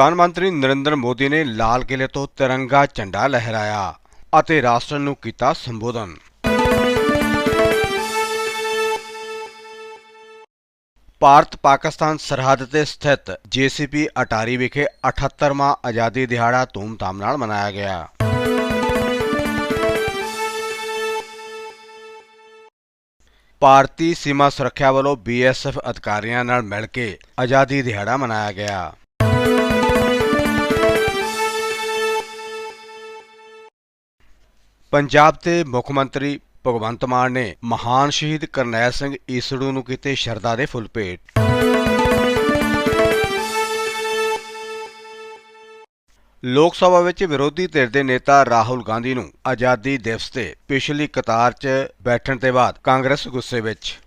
ਪ੍ਰਧਾਨ ਮੰਤਰੀ ਨਰਿੰਦਰ ਮੋਦੀ ਨੇ ਲਾਲ ਕਿਲੇ ਤੋਂ ਤਿਰੰਗਾ ਝੰਡਾ ਲਹਿਰਾਇਆ ਅਤੇ ਰਾਸ਼ਟਰ ਨੂੰ ਕੀਤਾ ਸੰਬੋਧਨ। ਭਾਰਤ ਪਾਕਿਸਤਾਨ ਸਰਹੱਦ ਤੇ ਸਥਿਤ ਜੀਸੀਪੀ ਅਟਾਰੀ ਵਿਖੇ 78ਵਾਂ ਆਜ਼ਾਦੀ ਦਿਹਾੜਾ ਧੂਮਧਾਮ ਨਾਲ ਮਨਾਇਆ ਗਿਆ। ਭਾਰਤੀ ਸੀਮਾ ਸੁਰੱਖਿਆ ਵੱਲੋਂ ਬੀਐਸਐਫ ਅਧਿਕਾਰੀਆਂ ਨਾਲ ਮਿਲ ਕੇ ਆਜ਼ਾਦੀ ਦਿਹਾੜਾ ਮਨਾਇਆ ਗਿਆ। ਪੰਜਾਬ ਦੇ ਮੁੱਖ ਮੰਤਰੀ ਭਗਵੰਤ ਮਾਨ ਨੇ ਮਹਾਨ ਸ਼ਹੀਦ ਕਰਨੈਲ ਸਿੰਘ ਈਸੜੂ ਨੂੰ ਕੀਤੇ ਸ਼ਰਧਾ ਦੇ ਫੁੱਲ ਭੇਟ। ਲੋਕ ਸਭਾ ਵਿੱਚ ਵਿਰੋਧੀ ਧਿਰ ਦੇ ਨੇਤਾ ਰਾਹੁਲ ਗਾਂਧੀ ਨੂੰ ਆਜ਼ਾਦੀ ਦਿਵਸ ਤੇ ਪਿਛਲੀ ਕਤਾਰ 'ਚ ਬੈਠਣ ਦੇ ਬਾਅਦ ਕਾਂਗਰਸ ਗੁੱਸੇ ਵਿੱਚ।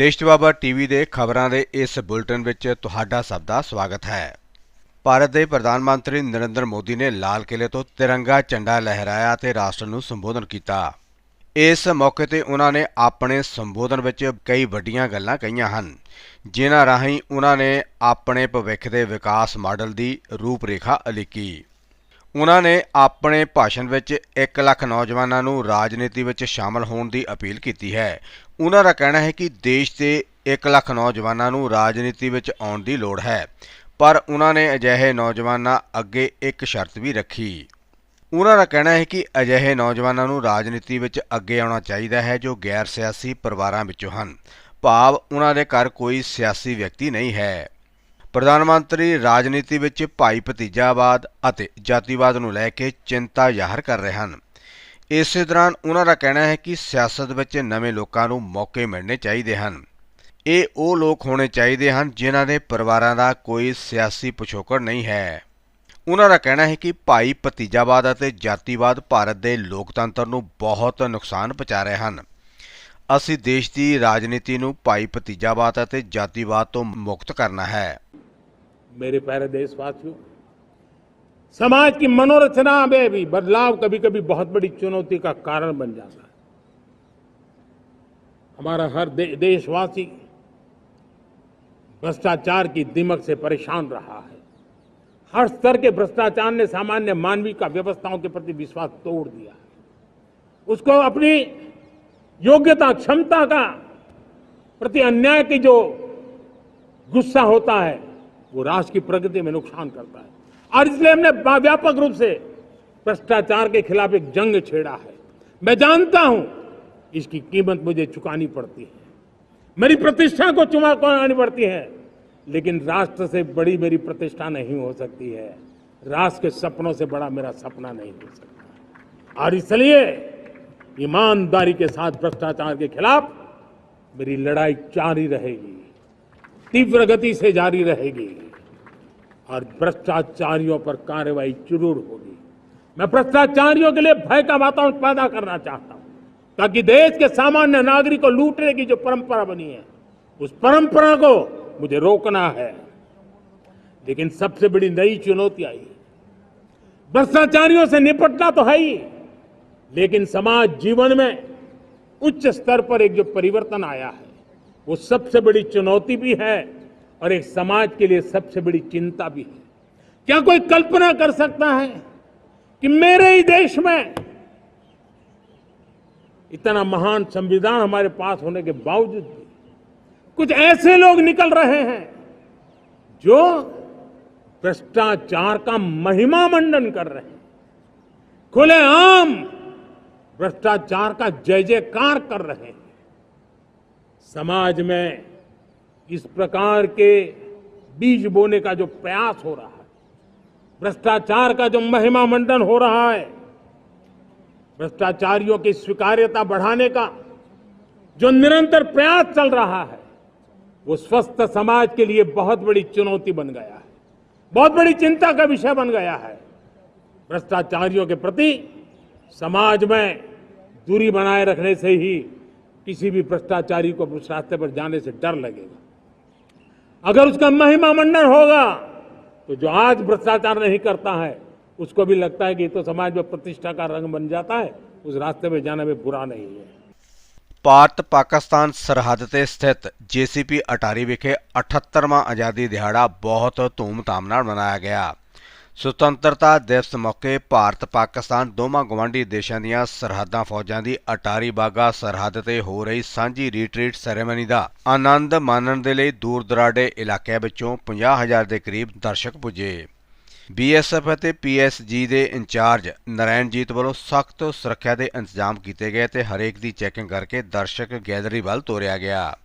ਦੇਸ਼ ਬਾਬਾ ਟੀਵੀ ਦੇ ਖਬਰਾਂ ਦੇ ਇਸ ਬੁਲਟਨ ਵਿੱਚ ਤੁਹਾਡਾ ਸਭ ਦਾ ਸਵਾਗਤ ਹੈ। ਭਾਰਤ ਦੇ ਪ੍ਰਧਾਨ ਮੰਤਰੀ ਨਰਿੰਦਰ ਮੋਦੀ ਨੇ ਲਾਲ ਕਿਲੇ ਤੋਂ ਤਿਰੰਗਾ ਝੰਡਾ ਲਹਿਰਾਇਆ ਤੇ ਰਾਸ਼ਟਰ ਨੂੰ ਸੰਬੋਧਨ ਕੀਤਾ। ਇਸ ਮੌਕੇ ਤੇ ਉਹਨਾਂ ਨੇ ਆਪਣੇ ਸੰਬੋਧਨ ਵਿੱਚ ਕਈ ਵੱਡੀਆਂ ਗੱਲਾਂ ਕਹੀਆਂ ਹਨ, ਜਿਨ੍ਹਾਂ ਰਾਹੀਂ ਉਹਨਾਂ ਨੇ ਆਪਣੇ ਭਵਿੱਖ ਦੇ ਵਿਕਾਸ ਮਾਡਲ ਦੀ ਰੂਪਰੇਖਾ ਅਲੀਕੀ। ਉਹਨਾਂ ਨੇ ਆਪਣੇ ਭਾਸ਼ਣ ਵਿੱਚ 1 ਲੱਖ ਨੌਜਵਾਨਾਂ ਨੂੰ ਰਾਜਨੀਤੀ ਵਿੱਚ ਸ਼ਾਮਲ ਹੋਣ ਦੀ ਅਪੀਲ ਕੀਤੀ ਹੈ। ਉਹਨਾਂ ਦਾ ਕਹਿਣਾ ਹੈ ਕਿ ਦੇਸ਼ ਦੇ 1 ਲੱਖ ਨੌਜਵਾਨਾਂ ਨੂੰ ਰਾਜਨੀਤੀ ਵਿੱਚ ਆਉਣ ਦੀ ਲੋੜ ਹੈ, ਪਰ ਉਹਨਾਂ ਨੇ ਅਜਿਹੇ ਨੌਜਵਾਨਾਂ ਅੱਗੇ ਇੱਕ ਸ਼ਰਤ ਵੀ ਰੱਖੀ। ਉਹਨਾਂ ਦਾ ਕਹਿਣਾ ਹੈ ਕਿ ਅਜਿਹੇ ਨੌਜਵਾਨਾਂ ਨੂੰ ਰਾਜਨੀਤੀ ਵਿੱਚ ਅੱਗੇ ਆਉਣਾ ਚਾਹੀਦਾ ਹੈ ਜੋ ਗੈਰ ਸਿਆਸੀ ਪਰਿਵਾਰਾਂ ਵਿੱਚੋਂ ਹਨ। ਭਾਵ ਉਹਨਾਂ ਦੇ ਘਰ ਕੋਈ ਸਿਆਸੀ ਵਿਅਕਤੀ ਨਹੀਂ ਹੈ। ਪ੍ਰਧਾਨ ਮੰਤਰੀ ਰਾਜਨੀਤੀ ਵਿੱਚ ਭਾਈ ਭਤੀਜਾਵਾਦ ਅਤੇ ਜਾਤੀਵਾਦ ਨੂੰ ਲੈ ਕੇ ਚਿੰਤਾ ਜ਼ਾਹਰ ਕਰ ਰਹੇ ਹਨ। ਇਸੇ ਦੌਰਾਨ ਉਹਨਾਂ ਦਾ ਕਹਿਣਾ ਹੈ ਕਿ ਸਿਆਸਤ ਵਿੱਚ ਨਵੇਂ ਲੋਕਾਂ ਨੂੰ ਮੌਕੇ ਮਿਲਣੇ ਚਾਹੀਦੇ ਹਨ। ਇਹ ਉਹ ਲੋਕ ਹੋਣੇ ਚਾਹੀਦੇ ਹਨ ਜਿਨ੍ਹਾਂ ਦੇ ਪਰਿਵਾਰਾਂ ਦਾ ਕੋਈ ਸਿਆਸੀ ਪਿਛੋਕੜ ਨਹੀਂ ਹੈ। ਉਹਨਾਂ ਦਾ ਕਹਿਣਾ ਹੈ ਕਿ ਭਾਈ ਭਤੀਜਾਵਾਦ ਅਤੇ ਜਾਤੀਵਾਦ ਭਾਰਤ ਦੇ ਲੋਕਤੰਤਰ ਨੂੰ ਬਹੁਤ ਨੁਕਸਾਨ ਪਹੁੰਚਾ ਰਹੇ ਹਨ। ਅਸੀਂ ਦੇਸ਼ ਦੀ ਰਾਜਨੀਤੀ ਨੂੰ ਭਾਈ ਭਤੀਜਾਵਾਦ ਅਤੇ ਜਾਤੀਵਾਦ ਤੋਂ ਮੁਕਤ ਕਰਨਾ ਹੈ मेरे प्यारे देशवासियों समाज की मनोरचना में भी बदलाव कभी कभी बहुत बड़ी चुनौती का कारण बन जाता है हमारा हर दे, देशवासी भ्रष्टाचार की दिमक से परेशान रहा है हर स्तर के भ्रष्टाचार ने सामान्य मानवीय का व्यवस्थाओं के प्रति विश्वास तोड़ दिया है उसको अपनी योग्यता, क्षमता का प्रति अन्याय की जो गुस्सा होता है, वो राष्ट्र की प्रगति में नुकसान करता है। और इसलिए हमने व्यापक रूप से भ्रष्टाचार के खिलाफ एक जंग छेड़ा है। मैं जानता हूँ, इसकी कीमत मुझे चुकानी पड़ती है। मेरी प्रतिष्ठा को चुकानी पड़ती है। लेकिन राष्ट्र से बड़ी मेरी प्रतिष्ठा नहीं हो सकती है। राष्ट्र के सपनों से बड़ा मेरा सपना नहीं हो सकता। और इसलिए ईमानदारी के साथ भ्रष्टाचार के खिलाफ मेरी लड़ाई जारी रहेगी, तीव्र गति से जारी रहेगी, और भ्रष्टाचारियों पर कार्रवाई ज़रूर होगी। मैं भ्रष्टाचारियों के लिए भय का वातावरण पैदा करना चाहता हूँ, ताकि देश के सामान्य नागरिक को लूटने की जो परंपरा बनी है, उस परंपरा को मुझे रोकना है। लेकिन सबसे बड़ी नई चुनौती आई भ्रष्टाचारियों से निपटना तो है ही। लेकिन समाज जीवन में उच्च स्तर पर एक जो परिवर्तन आया है, वो सबसे बड़ी चुनौती भी है और एक समाज के लिए सबसे बड़ी चिंता भी है। क्या कोई कल्पना कर सकता है कि मेरे ही देश में इतना महान संविधान हमारे पास होने के बावजूद भी कुछ ऐसे लोग निकल रहे हैं जो भ्रष्टाचार का महिमा मंडन कर रहे हैं। खुलेआम भ्रष्टाचार का जय जयकार कर रहे हैं। समाज में इस प्रकार के बीज बोने का जो प्रयास हो रहा है, भ्रष्टाचार का जो महिमा मंडन हो रहा है, भ्रष्टाचारियों की स्वीकार्यता बढ़ाने का जो निरंतर प्रयास चल रहा है, वो स्वस्थ समाज के लिए बहुत बड़ी चुनौती बन गया है। बहुत बड़ी चिंता का विषय बन गया है। भ्रष्टाचारियों के प्रति समाज में दूरी बनाए रखने से ही किसी भी भ्रष्टाचारी को उस रास्ते पर जाने से डर लगेगा अगर उसका महिमा मंडन होगा तो जो आज भ्रष्टाचार नहीं करता है उसको भी लगता है कि ये तो समाज में प्रतिष्ठा का रंग बन जाता है उस रास्ते में जाने में बुरा नहीं है ਭਾਰਤ ਪਾਕਿਸਤਾਨ ਸਰਹੱਦ ਤੇ ਸਥਿਤ ਜੀਸੀਪੀ ਅਟਾਰੀ ਵਿਖੇ 78ਵਾਂ ਆਜ਼ਾਦੀ ਦਿਹਾੜਾ ਬਹੁਤ ਧੂਮ-ਧਾਮ ਨਾਲ ਮਨਾਇਆ ਗਿਆ ਸੁਤੰਤਰਤਾ ਦਿਵਸ ਮੌਕੇ ਭਾਰਤ, ਪਾਕਿਸਤਾਨ ਦੋਵਾਂ ਗਵਾਂਢੀ ਦੇਸ਼ਾਂ ਦੀਆਂ ਸਰਹੱਦਾਂ ਫੌਜਾਂ ਦੀ ਅਟਾਰੀ ਬਾਗਾ ਸਰਹੱਦ ਤੇ ਹੋ ਰਹੀ ਸਾਂਝੀ ਰੀਟਰੀਟ ਸੈਰੇਮਨੀ ਦਾ ਆਨੰਦ ਮਾਣਨ ਦੇ ਲਈ ਦੂਰ ਦਰਾਡੇ ਇਲਾਕਿਆਂ ਵਿੱਚੋਂ 50000 ਦੇ ਕਰੀਬ ਦਰਸ਼ਕ ਪੁੱਜੇ। ਬੀਐਸਐਫ ਅਤੇ ਪੀਐਸਜੀ ਦੇ ਇੰਚਾਰਜ ਨਰੈਣਜੀਤ ਵੱਲੋਂ ਸਖਤ ਸੁਰੱਖਿਆ ਦੇ ਇੰਤਜ਼ਾਮ ਕੀਤੇ ਗਏ ਤੇ ਹਰੇਕ ਦੀ ਚੈਕਿੰਗ ਕਰਕੇ ਦਰਸ਼ਕ ਗੈਲਰੀ ਵੱਲ ਤੋਰਿਆ ਗਿਆ।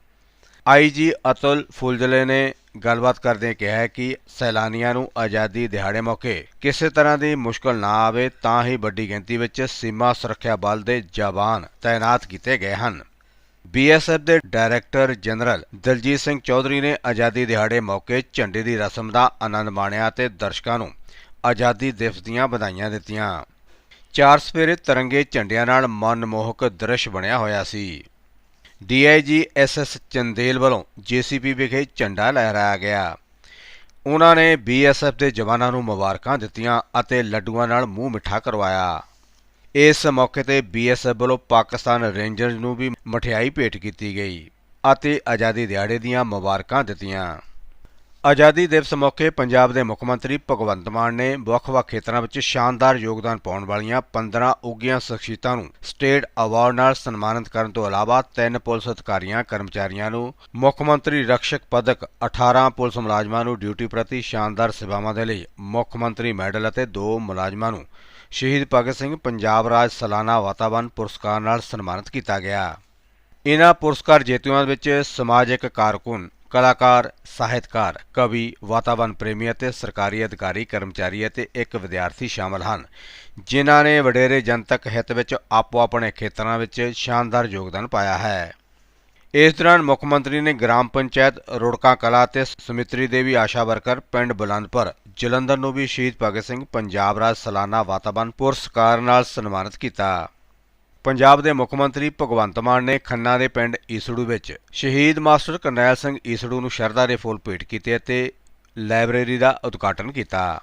ਆਈਜੀ ਅਤੁਲ ਫੁਲਜਲੇ ਨੇ ਗੱਲਬਾਤ ਕਰਦਿਆਂ ਕਿਹਾ ਹੈ ਕਿ ਸੈਲਾਨੀਆਂ ਨੂੰ ਆਜ਼ਾਦੀ ਦਿਹਾੜੇ ਮੌਕੇ ਕਿਸੇ ਤਰ੍ਹਾਂ ਦੀ ਮੁਸ਼ਕਲ ਨਾ ਆਵੇ, ਤਾਂ ਹੀ ਵੱਡੀ ਗਿਣਤੀ ਵਿੱਚ ਸੀਮਾ ਸੁਰੱਖਿਆ ਬਲ ਦੇ ਜਵਾਨ ਤਾਇਨਾਤ ਕੀਤੇ ਗਏ ਹਨ। ਬੀਐਸਐਫ ਦੇ ਡਾਇਰੈਕਟਰ ਜਨਰਲ ਦਲਜੀਤ ਸਿੰਘ ਚੌਧਰੀ ਨੇ ਆਜ਼ਾਦੀ ਦਿਹਾੜੇ ਮੌਕੇ ਝੰਡੇ ਦੀ ਰਸਮ ਦਾ ਆਨੰਦ ਮਾਣਿਆ ਤੇ ਦਰਸ਼ਕਾਂ ਨੂੰ ਆਜ਼ਾਦੀ ਦਿਵਸ ਦੀਆਂ ਵਧਾਈਆਂ ਦਿੱਤੀਆਂ। ਚਾਰ ਸਵੇਰੇ ਤਿਰੰਗੇ ਝੰਡਿਆਂ ਨਾਲ ਮਨਮੋਹਕ ਦ੍ਰਿਸ਼ ਬਣਿਆ ਹੋਇਆ ਸੀ। ਡੀਆਈਜੀ ਐਸਐਸ ਚੰਦੇਲ ਵੱਲੋਂ ਜੀਸੀਪੀ ਵਿਖੇ ਝੰਡਾ ਲਹਿਰਾਇਆ ਗਿਆ। ਉਹਨਾਂ ਨੇ ਬੀਐਸਐਫ ਦੇ ਜਵਾਨਾਂ ਨੂੰ ਮੁਬਾਰਕਾਂ ਦਿੱਤੀਆਂ ਅਤੇ ਲੱਡੂਆਂ ਨਾਲ ਮੂੰਹ ਮਿੱਠਾ ਕਰਵਾਇਆ। ਇਸ ਮੌਕੇ ਤੇ ਬੀਐਸਐਫ ਵੱਲੋਂ ਪਾਕਿਸਤਾਨ ਰੇਂਜਰਜ਼ ਨੂੰ ਵੀ ਮਠਿਆਈ ਭੇਟ ਕੀਤੀ ਗਈ ਅਤੇ ਆਜ਼ਾਦੀ ਦਿਹਾੜੇ ਦੀਆਂ ਮੁਬਾਰਕਾਂ ਦਿੱਤੀਆਂ। ਆਜ਼ਾਦੀ ਦਿਵਸ ਮੌਕੇ ਪੰਜਾਬ ਦੇ ਮੁੱਖ ਮੰਤਰੀ ਭਗਵੰਤ ਮਾਨ ਨੇ ਵੱਖ-ਵੱਖ ਖੇਤਰਾਂ ਵਿੱਚ ਸ਼ਾਨਦਾਰ ਯੋਗਦਾਨ ਪਾਉਣ ਵਾਲੀਆਂ 15 ਉੱਘੀਆਂ ਸ਼ਖਸੀਅਤਾਂ ਨੂੰ ਸਟੇਟ ਅਵਾਰਡ ਨਾਲ ਸਨਮਾਨਿਤ ਕਰਨ ਤੋਂ ਇਲਾਵਾ ਤਿੰਨ ਪੁਲਿਸ ਅਧਿਕਾਰੀਆਂ, ਕਰਮਚਾਰੀਆਂ ਨੂੰ ਮੁੱਖ ਮੰਤਰੀ ਰਕਸ਼ਕ ਪਦਕ 18 ਪੁਲਿਸ ਮੁਲਾਜ਼ਮਾਂ ਨੂੰ ਡਿਊਟੀ ਪ੍ਰਤੀ ਸ਼ਾਨਦਾਰ ਸੇਵਾਵਾਂ ਦੇ ਲਈ ਮੁੱਖ ਮੰਤਰੀ ਮੈਡਲ ਅਤੇ ਦੋ ਮੁਲਾਜ਼ਮਾਂ ਨੂੰ ਸ਼ਹੀਦ ਭਗਤ ਸਿੰਘ ਪੰਜਾਬ ਰਾਜ ਸਾਲਾਨਾ ਵਾਤਾਵਰਣ ਪੁਰਸਕਾਰ ਨਾਲ ਸਨਮਾਨਿਤ ਕੀਤਾ ਗਿਆ। ਇਨ੍ਹਾਂ ਪੁਰਸਕਾਰ ਜੇਤੂਆਂ ਵਿੱਚ ਸਮਾਜਿਕ ਕਾਰਕੁਨ ਕਲਾਕਾਰ, ਸਾਹਿਤਕਾਰ, ਕਵੀ ਵਾਤਾਵਰਣ ਪ੍ਰੇਮੀ ਅਤੇ ਸਰਕਾਰੀ ਅਧਿਕਾਰੀ, ਕਰਮਚਾਰੀ ਅਤੇ ਇੱਕ ਵਿਦਿਆਰਥੀ ਸ਼ਾਮਲ ਹਨ, ਜਿਨ੍ਹਾਂ ਨੇ ਵਡੇਰੇ ਜਨਤਕ ਹਿੱਤ ਵਿੱਚ ਆਪੋ ਆਪਣੇ ਖੇਤਰਾਂ ਵਿੱਚ ਸ਼ਾਨਦਾਰ ਯੋਗਦਾਨ ਪਾਇਆ ਹੈ। ਇਸ ਦੌਰਾਨ ਮੁੱਖ ਮੰਤਰੀ ਨੇ ਗ੍ਰਾਮ ਪੰਚਾਇਤ, ਰੁੜਕਾ ਕਲਾ ਤੇ ਸਮਿਤਰੀ ਦੇਵੀ ਆਸ਼ਾ ਵਰਕਰ, ਪਿੰਡ ਬੁਲੰਦਪੁਰ, ਜਲੰਧਰ ਨੂੰ ਵੀ ਸ਼ਹੀਦ ਭਗਤ ਸਿੰਘ, ਪੰਜਾਬ ਰਾਜ ਸਾਲਾਨਾ ਵਾਤਾਵਰਣ ਪੁਰਸਕਾਰ ਨਾਲ ਸਨਮਾਨਿਤ ਕੀਤਾ। ਪੰਜਾਬ ਦੇ ਮੁੱਖ ਮੰਤਰੀ ਭਗਵੰਤ ਮਾਨ ਨੇ ਖੰਨਾ ਦੇ ਪਿੰਡ ਈਸੜੂ ਵਿੱਚ ਸ਼ਹੀਦ ਮਾਸਟਰ ਕਰਨੈਲ ਸਿੰਘ ਈਸੜੂ ਨੂੰ ਸ਼ਰਧਾ ਦੇ ਫੁੱਲ ਭੇਟ ਕੀਤੇ ਅਤੇ ਲਾਇਬ੍ਰੇਰੀ ਦਾ ਉਦਘਾਟਨ ਕੀਤਾ।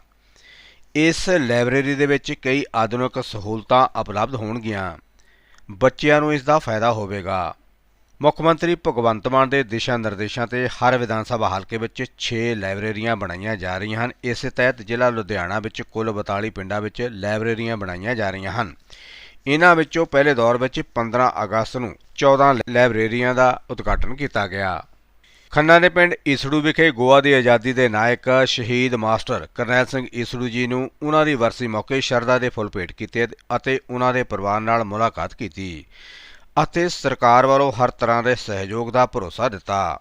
ਇਸ ਲਾਇਬ੍ਰੇਰੀ ਦੇ ਵਿੱਚ ਕਈ ਆਧੁਨਿਕ ਸਹੂਲਤਾਂ ਉਪਲਬਧ ਹੋਣਗੀਆਂ। ਬੱਚਿਆਂ ਨੂੰ ਇਸ ਦਾ ਫਾਇਦਾ ਹੋਵੇਗਾ। ਮੁੱਖ ਮੰਤਰੀ ਭਗਵੰਤ ਮਾਨ ਦੇ ਦਿਸ਼ਾ ਨਿਰਦੇਸ਼ਾਂ ਤੇ ਹਰ ਵਿਧਾਨ ਸਭਾ ਹਲਕੇ ਵਿੱਚ 6 ਲਾਇਬ੍ਰੇਰੀਆਂ ਬਣਾਈਆਂ ਜਾ ਰਹੀਆਂ ਹਨ। ਇਸੇ ਤਹਿਤ ਜ਼ਿਲ੍ਹਾ ਲੁਧਿਆਣਾ ਵਿੱਚ ਕੁੱਲ 42 ਪਿੰਡਾਂ ਵਿੱਚ ਲਾਇਬ੍ਰੇਰੀਆਂ ਬਣਾਈਆਂ ਜਾ ਰਹੀਆਂ ਹਨ। ਇਹਨਾਂ ਵਿੱਚੋਂ ਪਹਿਲੇ ਦੌਰ ਵਿੱਚ 15 ਅਗਸਤ ਨੂੰ 14 ਲਾਇਬ੍ਰੇਰੀਆਂ ਦਾ ਉਦਘਾਟਨ ਕੀਤਾ ਗਿਆ। ਖੰਨਾ ਦੇ ਪਿੰਡ ਈਸੜੂ ਵਿਖੇ ਗੋਆ ਦੀ ਆਜ਼ਾਦੀ ਦੇ ਨਾਇਕ ਸ਼ਹੀਦ ਮਾਸਟਰ ਕਰਨੈਲ ਸਿੰਘ ਈਸੜੂ ਜੀ ਨੂੰ ਉਹਨਾਂ ਦੀ ਵਰਸੀ ਮੌਕੇ ਸ਼ਰਧਾ ਦੇ ਫੁੱਲ ਭੇਟ ਕੀਤੇ ਅਤੇ ਉਹਨਾਂ ਦੇ ਪਰਿਵਾਰ ਨਾਲ ਮੁਲਾਕਾਤ ਕੀਤੀ ਅਤੇ ਸਰਕਾਰ ਵੱਲੋਂ ਹਰ ਤਰ੍ਹਾਂ ਦੇ ਸਹਿਯੋਗ ਦਾ ਭਰੋਸਾ ਦਿੱਤਾ।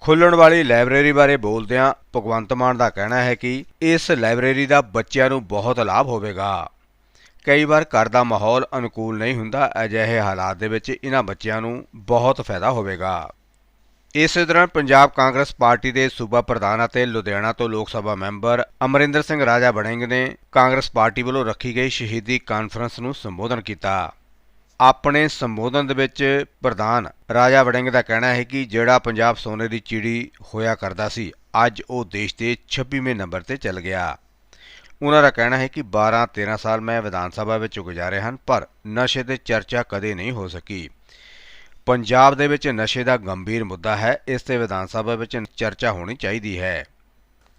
ਖੁੱਲਣ ਵਾਲੀ ਲਾਇਬ੍ਰੇਰੀ ਬਾਰੇ ਬੋਲਦਿਆਂ ਭਗਵੰਤ ਮਾਨ ਦਾ ਕਹਿਣਾ ਹੈ ਕਿ ਇਸ ਲਾਇਬ੍ਰੇਰੀ ਦਾ ਬੱਚਿਆਂ ਨੂੰ ਬਹੁਤ ਲਾਭ ਹੋਵੇਗਾ। ਕਈ ਵਾਰ ਘਰ ਦਾ ਮਾਹੌਲ ਅਨੁਕੂਲ ਨਹੀਂ ਹੁੰਦਾ, ਅਜਿਹੇ ਹਾਲਾਤ ਦੇ ਵਿੱਚ ਇਹਨਾਂ ਬੱਚਿਆਂ ਨੂੰ ਬਹੁਤ ਫਾਇਦਾ ਹੋਵੇਗਾ। ਇਸੇ ਦੌਰਾਨ ਪੰਜਾਬ ਕਾਂਗਰਸ ਪਾਰਟੀ ਦੇ ਸੂਬਾ ਪ੍ਰਧਾਨ ਅਤੇ ਲੁਧਿਆਣਾ ਤੋਂ ਲੋਕ ਸਭਾ ਮੈਂਬਰ ਅਮਰਿੰਦਰ ਸਿੰਘ ਰਾਜਾ ਬੜਿੰਗ ਨੇ ਕਾਂਗਰਸ ਪਾਰਟੀ ਵੱਲੋਂ ਰੱਖੀ ਗਈ ਸ਼ਹੀਦੀ ਕਾਨਫਰੰਸ ਨੂੰ ਸੰਬੋਧਨ ਕੀਤਾ। ਆਪਣੇ ਸੰਬੋਧਨ ਦੇ ਵਿੱਚ ਪ੍ਰਧਾਨ ਰਾਜਾ ਵੜਿੰਗ ਦਾ ਕਹਿਣਾ ਹੈ ਕਿ ਜਿਹੜਾ ਪੰਜਾਬ ਸੋਨੇ ਦੀ ਚਿੜੀ ਹੋਇਆ ਕਰਦਾ ਸੀ, ਅੱਜ ਉਹ ਦੇਸ਼ ਦੇ 26ਵੇਂ ਨੰਬਰ ਤੇ ਚੱਲ ਗਿਆ। ਉਹਨਾਂ ਦਾ ਕਹਿਣਾ ਹੈ ਕਿ 12-13 ਸਾਲ ਮੈਂ ਵਿਧਾਨ ਸਭਾ ਵਿੱਚ ਗੁਜ਼ਾਰੇ ਹਨ, ਪਰ ਨਸ਼ੇ ਤੇ ਚਰਚਾ ਕਦੇ ਨਹੀਂ ਹੋ ਸਕੀ। ਪੰਜਾਬ ਦੇ ਵਿੱਚ ਨਸ਼ੇ ਦਾ ਗੰਭੀਰ ਮੁੱਦਾ ਹੈ, ਇਸ ਤੇ ਵਿਧਾਨ ਸਭਾ ਵਿੱਚ ਚਰਚਾ ਹੋਣੀ ਚਾਹੀਦੀ ਹੈ।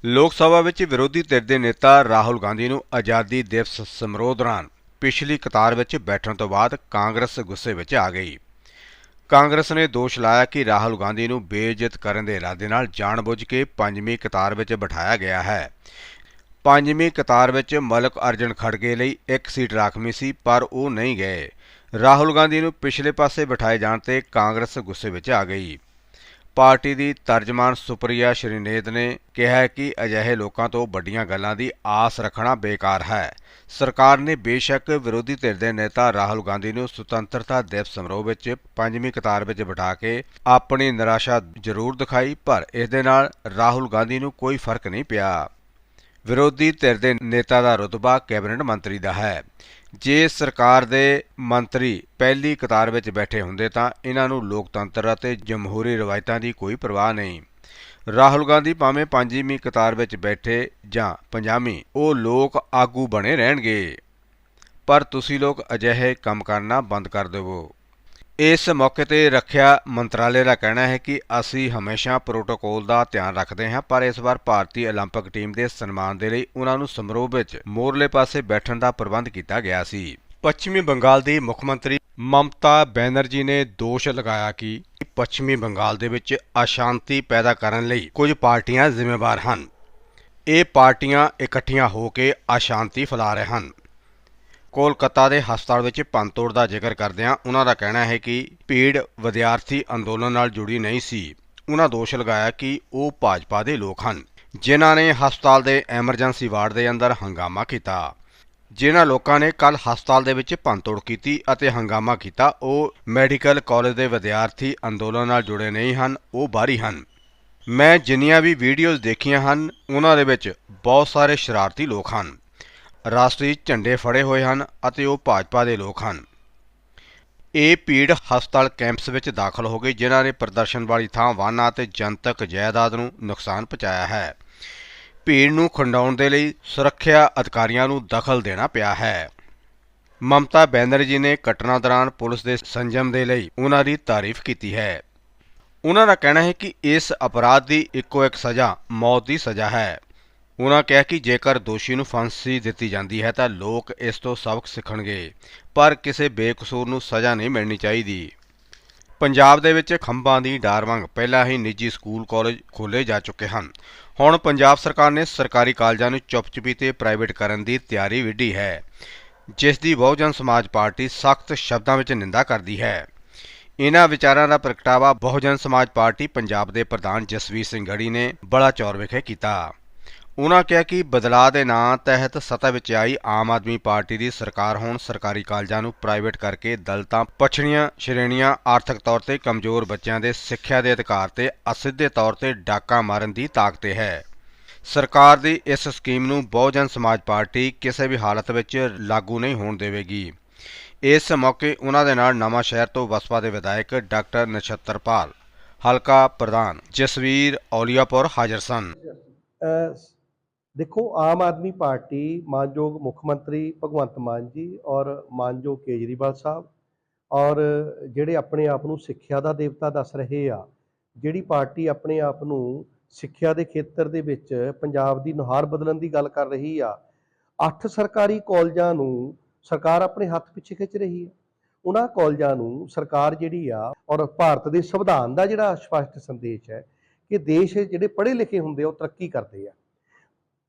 ਲੋਕ ਸਭਾ ਵਿੱਚ ਵਿਰੋਧੀ ਧਿਰ ਦੇ ਨੇਤਾ ਰਾਹੁਲ ਗਾਂਧੀ ਨੂੰ ਆਜ਼ਾਦੀ ਦਿਵਸ ਸਮਾਰੋਹ ਦੌਰਾਨ ਪਿਛਲੀ ਕਤਾਰ ਵਿੱਚ ਬੈਠਣ ਤੋਂ ਬਾਅਦ ਕਾਂਗਰਸ ਗੁੱਸੇ ਵਿੱਚ ਆ ਗਈ। ਕਾਂਗਰਸ ਨੇ ਦੋਸ਼ ਲਾਇਆ ਕਿ ਰਾਹੁਲ ਗਾਂਧੀ ਨੂੰ ਬੇਇੱਜ਼ਤ ਕਰਨ ਦੇ ਇਰਾਦੇ ਨਾਲ ਜਾਣਬੁੱਝ ਕੇ ਪੰਜਵੀਂ ਕਤਾਰ ਵਿੱਚ ਬਿਠਾਇਆ ਗਿਆ ਹੈ। ਪੰਜਵੀਂ ਕਤਾਰ ਵਿੱਚ ਮਲਕ ਅਰਜਨ ਖੜਗੇ ਲਈ ਇੱਕ ਸੀਟ ਰਾਖਵੀਂ ਸੀ, ਪਰ ਉਹ ਨਹੀਂ ਗਏ। ਰਾਹੁਲ ਗਾਂਧੀ ਨੂੰ ਪਿਛਲੇ ਪਾਸੇ ਬਿਠਾਏ ਜਾਣ ਤੇ ਕਾਂਗਰਸ ਗੁੱਸੇ ਵਿੱਚ ਆ ਗਈ। ਪਾਰਟੀ ਦੀ ਤਰਜਮਾਨ ਸੁਪਰੀਆ ਸ਼੍ਰੀਨੇਤ ਨੇ ਕਿਹਾ ਕਿ ਅਜਿਹੇ ਲੋਕਾਂ ਤੋਂ ਵੱਡੀਆਂ ਗੱਲਾਂ ਦੀ ਆਸ ਰੱਖਣਾ ਬੇਕਾਰ ਹੈ। ਸਰਕਾਰ ਨੇ ਬੇਸ਼ੱਕ ਵਿਰੋਧੀ ਧਿਰ ਦੇ ਨੇਤਾ ਰਾਹੁਲ ਗਾਂਧੀ ਨੂੰ ਸੁਤੰਤਰਤਾ ਦਿਵਸ ਸਮਾਰੋਹ ਵਿੱਚ ਪੰਜਵੀਂ ਕਤਾਰ ਵਿੱਚ ਬਿਠਾ ਕੇ ਆਪਣੀ ਨਿਰਾਸ਼ਾ ਜ਼ਰੂਰ ਦਿਖਾਈ, ਪਰ ਇਸ ਦੇ ਨਾਲ ਰਾਹੁਲ ਗਾਂਧੀ ਨੂੰ ਕੋਈ ਫ਼ਰਕ ਨਹੀਂ ਪਿਆ। ਵਿਰੋਧੀ ਧਿਰ ਦੇ ਨੇਤਾ ਦਾ ਰੁਤਬਾ ਕੈਬਨਿਟ ਮੰਤਰੀ ਦਾ ਹੈ। ਜੇ ਸਰਕਾਰ ਦੇ ਮੰਤਰੀ ਪਹਿਲੀ ਕਤਾਰ ਵਿੱਚ ਬੈਠੇ ਹੁੰਦੇ ਤਾਂ ਇਹਨਾਂ ਨੂੰ ਲੋਕਤੰਤਰ ਅਤੇ ਜਮਹੂਰੀ ਰਵਾਇਤਾਂ ਦੀ ਕੋਈ ਪਰਵਾਹ ਨਹੀਂ। ਰਾਹੁਲ ਗਾਂਧੀ ਭਾਵੇਂ ਪੰਜਵੀਂ ਕਤਾਰ ਵਿੱਚ ਬੈਠੇ ਜਾਂ ਪੰਜਾਬੀ ਉਹ ਲੋਕ ਆਗੂ ਬਣੇ ਰਹਿਣਗੇ। ਪਰ ਤੁਸੀਂ ਲੋਕ ਅਜਿਹੇ ਕੰਮ ਕਰਨਾ ਬੰਦ ਕਰ ਦੇਵੋ। ਇਸ ਮੌਕੇ ਤੇ ਰੱਖਿਆ ਮੰਤਰਾਲੇ ਦਾ ਕਹਿਣਾ ਹੈ ਕਿ ਅਸੀਂ ਹਮੇਸ਼ਾ ਪ੍ਰੋਟੋਕੋਲ ਦਾ ਧਿਆਨ ਰੱਖਦੇ ਹਾਂ ਪਰ ਇਸ ਵਾਰ ਭਾਰਤੀ 올림픽 ਟੀਮ ਦੇ ਸਨਮਾਨ ਦੇ ਲਈ ਉਹਨਾਂ ਨੂੰ ਸਮਾਰੋਹ ਵਿੱਚ ਮੋਰਲੇ ਪਾਸੇ ਬੈਠਣ ਦਾ ਪ੍ਰਬੰਧ ਕੀਤਾ ਗਿਆ ਸੀ ਪੱਛਮੀ ਬੰਗਾਲ ਦੀ ਮੁੱਖ ਮੰਤਰੀ ਮਮਤਾ ਬੈਨਰਜੀ ਨੇ ਦੋਸ਼ ਲਗਾਇਆ ਕਿ ਪੱਛਮੀ ਬੰਗਾਲ ਦੇ ਵਿੱਚ ਅਸ਼ਾਂਤੀ ਪੈਦਾ ਕਰਨ ਲਈ ਕੁਝ ਪਾਰਟੀਆਂ ਜ਼ਿੰਮੇਵਾਰ ਹਨ ਇਹ ਪਾਰਟੀਆਂ ਇਕੱਠੀਆਂ ਹੋ ਕੇ ਅਸ਼ਾਂਤੀ ਫੈਲਾ ਰਹੇ ਹਨ ਕੋਲਕਾਤਾ ਦੇ ਹਸਪਤਾਲ ਵਿੱਚ ਪੰਤੋੜ ਦਾ ਜ਼ਿਕਰ ਕਰਦਿਆਂ ਉਹਨਾਂ ਦਾ ਕਹਿਣਾ ਹੈ ਕਿ ਭੀੜ ਵਿਦਿਆਰਥੀ ਅੰਦੋਲਨ ਨਾਲ ਜੁੜੀ ਨਹੀਂ ਸੀ। ਉਹਨਾਂ ਦੋਸ਼ ਲਗਾਇਆ ਕਿ ਉਹ ਭਾਜਪਾ ਦੇ ਲੋਕ ਹਨ, ਜਿਨ੍ਹਾਂ ਨੇ ਹਸਪਤਾਲ ਦੇ ਐਮਰਜੈਂਸੀ ਵਾਰਡ ਦੇ ਅੰਦਰ ਹੰਗਾਮਾ ਕੀਤਾ। ਜਿਨ੍ਹਾਂ ਲੋਕਾਂ ਨੇ ਕੱਲ ਹਸਪਤਾਲ ਦੇ ਵਿੱਚ ਭੰਨਤੋੜ ਕੀਤੀ ਅਤੇ ਹੰਗਾਮਾ ਕੀਤਾ, ਉਹ ਮੈਡੀਕਲ ਕਾਲਜ ਦੇ ਵਿਦਿਆਰਥੀ ਅੰਦੋਲਨ ਨਾਲ ਜੁੜੇ ਨਹੀਂ ਹਨ, ਉਹ ਬਾਹਰੀ ਹਨ। ਮੈਂ ਜਿੰਨੀਆਂ ਵੀ ਵੀਡੀਓਜ਼ ਦੇਖੀਆਂ ਹਨ, ਉਹਨਾਂ ਦੇ ਵਿੱਚ ਬਹੁਤ ਸਾਰੇ ਸ਼ਰਾਰਤੀ ਲੋਕ ਹਨ। ਰਾਸ਼ਟਰੀ ਝੰਡੇ ਫੜੇ ਹੋਏ ਹਨ ਅਤੇ ਉਹ ਭਾਜਪਾ ਦੇ ਲੋਕ ਹਨ। ਇਹ ਭੀੜ ਹਸਪਤਾਲ ਕੈਂਪਸ ਵਿੱਚ ਦਾਖਲ ਹੋ ਗਈ ਜਿਨ੍ਹਾਂ ਨੇ ਪ੍ਰਦਰਸ਼ਨ ਵਾਲੀ ਥਾਂ ਵਾਹਨਾਂ ਅਤੇ ਜਨਤਕ ਜਾਇਦਾਦ ਨੂੰ ਨੁਕਸਾਨ ਪਹੁੰਚਾਇਆ ਹੈ। ਭੀੜ ਨੂੰ ਖੰਡਾਉਣ ਦੇ ਲਈ ਸੁਰੱਖਿਆ ਅਧਿਕਾਰੀਆਂ ਨੂੰ ਦਖਲ ਦੇਣਾ ਪਿਆ ਹੈ। ਮਮਤਾ ਬੈਨਰਜੀ ਨੇ ਘਟਨਾ ਦੌਰਾਨ ਪੁਲਿਸ ਦੇ ਸੰਜਮ ਦੇ ਲਈ ਉਹਨਾਂ ਦੀ ਤਾਰੀਫ ਕੀਤੀ ਹੈ। ਉਹਨਾਂ ਦਾ ਕਹਿਣਾ ਹੈ ਕਿ ਇਸ ਅਪਰਾਧ ਦੀ ਇੱਕੋ ਇੱਕ ਸਜ਼ਾ, ਮੌਤ ਦੀ ਸਜ਼ਾ ਹੈ। ਉਹਨਾਂ ਕਿਹਾ ਕਿ ਜੇਕਰ ਦੋਸ਼ੀ ਨੂੰ ਫਾਂਸੀ ਦਿੱਤੀ ਜਾਂਦੀ ਹੈ ਤਾਂ ਲੋਕ ਇਸ ਤੋਂ ਸਬਕ ਸਿੱਖਣਗੇ, ਪਰ ਕਿਸੇ ਬੇਕਸੂਰ ਨੂੰ ਸਜ਼ਾ ਨਹੀਂ ਮਿਲਣੀ ਚਾਹੀਦੀ। ਪੰਜਾਬ ਦੇ ਵਿੱਚ ਖੰਭਾਂ ਦੀ ਡਾਰ ਵਾਂਗ ਪਹਿਲਾਂ ਹੀ ਨਿੱਜੀ ਸਕੂਲ ਕਾਲਜ ਖੋਲੇ ਜਾ ਚੁੱਕੇ ਹਨ। ਹੁਣ ਪੰਜਾਬ ਸਰਕਾਰ ਨੇ ਸਰਕਾਰੀ ਕਾਲਜਾਂ ਨੂੰ ਚੁੱਪ-ਚੁਪੀ ਤੇ ਪ੍ਰਾਈਵੇਟ ਕਰਨ ਦੀ ਤਿਆਰੀ ਵਿੱਢੀ ਹੈ, ਜਿਸ ਦੀ ਬਹੁਜਨ ਸਮਾਜ ਪਾਰਟੀ ਸਖਤ ਸ਼ਬਦਾਂ ਵਿੱਚ ਨਿੰਦਾ ਕਰਦੀ ਹੈ। ਇਹਨਾਂ ਵਿਚਾਰਾਂ ਦਾ ਪ੍ਰਗਟਾਵਾ ਬਹੁਜਨ ਸਮਾਜ ਪਾਰਟੀ ਪੰਜਾਬ ਦੇ ਪ੍ਰਧਾਨ ਜਸਵੀਰ ਸਿੰਘ ਗੜੀ ਨੇ ਬੜਾ ਚੌਰ ਵਿਖੇ ਕੀਤਾ। ਉਹਨਾਂ ਕਿਹਾ ਕਿ ਬਦਲਾਅ ਦੇ ਨਾਂ ਤਹਿਤ ਸੱਤਾ ਵਿੱਚ ਆਈ ਆਮ ਆਦਮੀ ਪਾਰਟੀ ਦੀ ਸਰਕਾਰ ਹੁਣ, ਸਰਕਾਰੀ ਕਾਲਜਾਂ ਨੂੰ ਪ੍ਰਾਈਵੇਟ ਕਰਕੇ ਦਲਤਾਂ, ਪਛੜੀਆਂ ਸ਼੍ਰੇਣੀਆਂ ਆਰਥਿਕ ਤੌਰ ਤੇ ਕਮਜ਼ੋਰ ਬੱਚਿਆਂ ਦੇ ਸਿੱਖਿਆ ਦੇ ਅਧਿਕਾਰ ਤੇ ਅਸਿੱਧੇ ਤੌਰ ਤੇ ਡਾਕਾ ਮਾਰਨ ਦੀ ਤਾਕਤ ਹੈ। ਸਰਕਾਰ ਦੀ ਇਸ ਸਕੀਮ ਨੂੰ ਬਹੁਜਨ ਸਮਾਜ ਪਾਰਟੀ ਕਿਸੇ ਵੀ ਹਾਲਤ ਵਿੱਚ ਲਾਗੂ ਨਹੀਂ ਹੋਣ ਦੇਵੇਗੀ। ਇਸ ਮੌਕੇ ਉਹਨਾਂ ਦੇ ਨਾਲ ਨਵਾਂ ਸ਼ਹਿਰ ਤੋਂ ਬਸਪਾ ਦੇ ਵਿਧਾਇਕ ਡਾਕਟਰ ਨਛੱਤਰਪਾਲ ਹਲਕਾ ਪ੍ਰਧਾਨ ਜਸਵੀਰ ਔਲੀਆਪੁਰ ਹਾਜ਼ਰ ਸਨ। ਦੇਖੋ, ਆਮ ਆਦਮੀ ਪਾਰਟੀ ਮਾਨਯੋਗ ਮੁੱਖ ਮੰਤਰੀ ਭਗਵੰਤ ਮਾਨ ਜੀ ਔਰ ਮਾਨਯੋਗ ਕੇਜਰੀਵਾਲ ਸਾਹਿਬ ਔਰ ਜਿਹੜੇ ਆਪਣੇ ਆਪ ਨੂੰ ਸਿੱਖਿਆ ਦਾ ਦੇਵਤਾ ਦੱਸ ਰਹੇ ਆ, ਜਿਹੜੀ ਪਾਰਟੀ ਆਪਣੇ ਆਪ ਨੂੰ ਸਿੱਖਿਆ ਦੇ ਖੇਤਰ ਦੇ ਵਿੱਚ ਪੰਜਾਬ ਦੀ ਨੁਹਾਰ ਬਦਲਣ ਦੀ ਗੱਲ ਕਰ ਰਹੀ ਆ, ਅੱਠ ਸਰਕਾਰੀ ਕਾਲਜਾਂ ਨੂੰ ਸਰਕਾਰ ਆਪਣੇ ਹੱਥ ਪਿੱਛੇ ਖਿੱਚ ਰਹੀ ਹੈ ਉਹਨਾਂ ਕਾਲਜਾਂ ਨੂੰ ਸਰਕਾਰ ਜਿਹੜੀ ਆ ਔਰ ਭਾਰਤ ਦੇ ਸੰਵਿਧਾਨ ਦਾ ਜਿਹੜਾ ਸਪਸ਼ਟ ਸੰਦੇਸ਼ ਹੈ ਕਿ ਦੇਸ਼ ਜਿਹੜੇ ਪੜ੍ਹੇ ਲਿਖੇ ਹੁੰਦੇ ਆ, ਉਹ ਤਰੱਕੀ ਕਰਦੇ ਆ।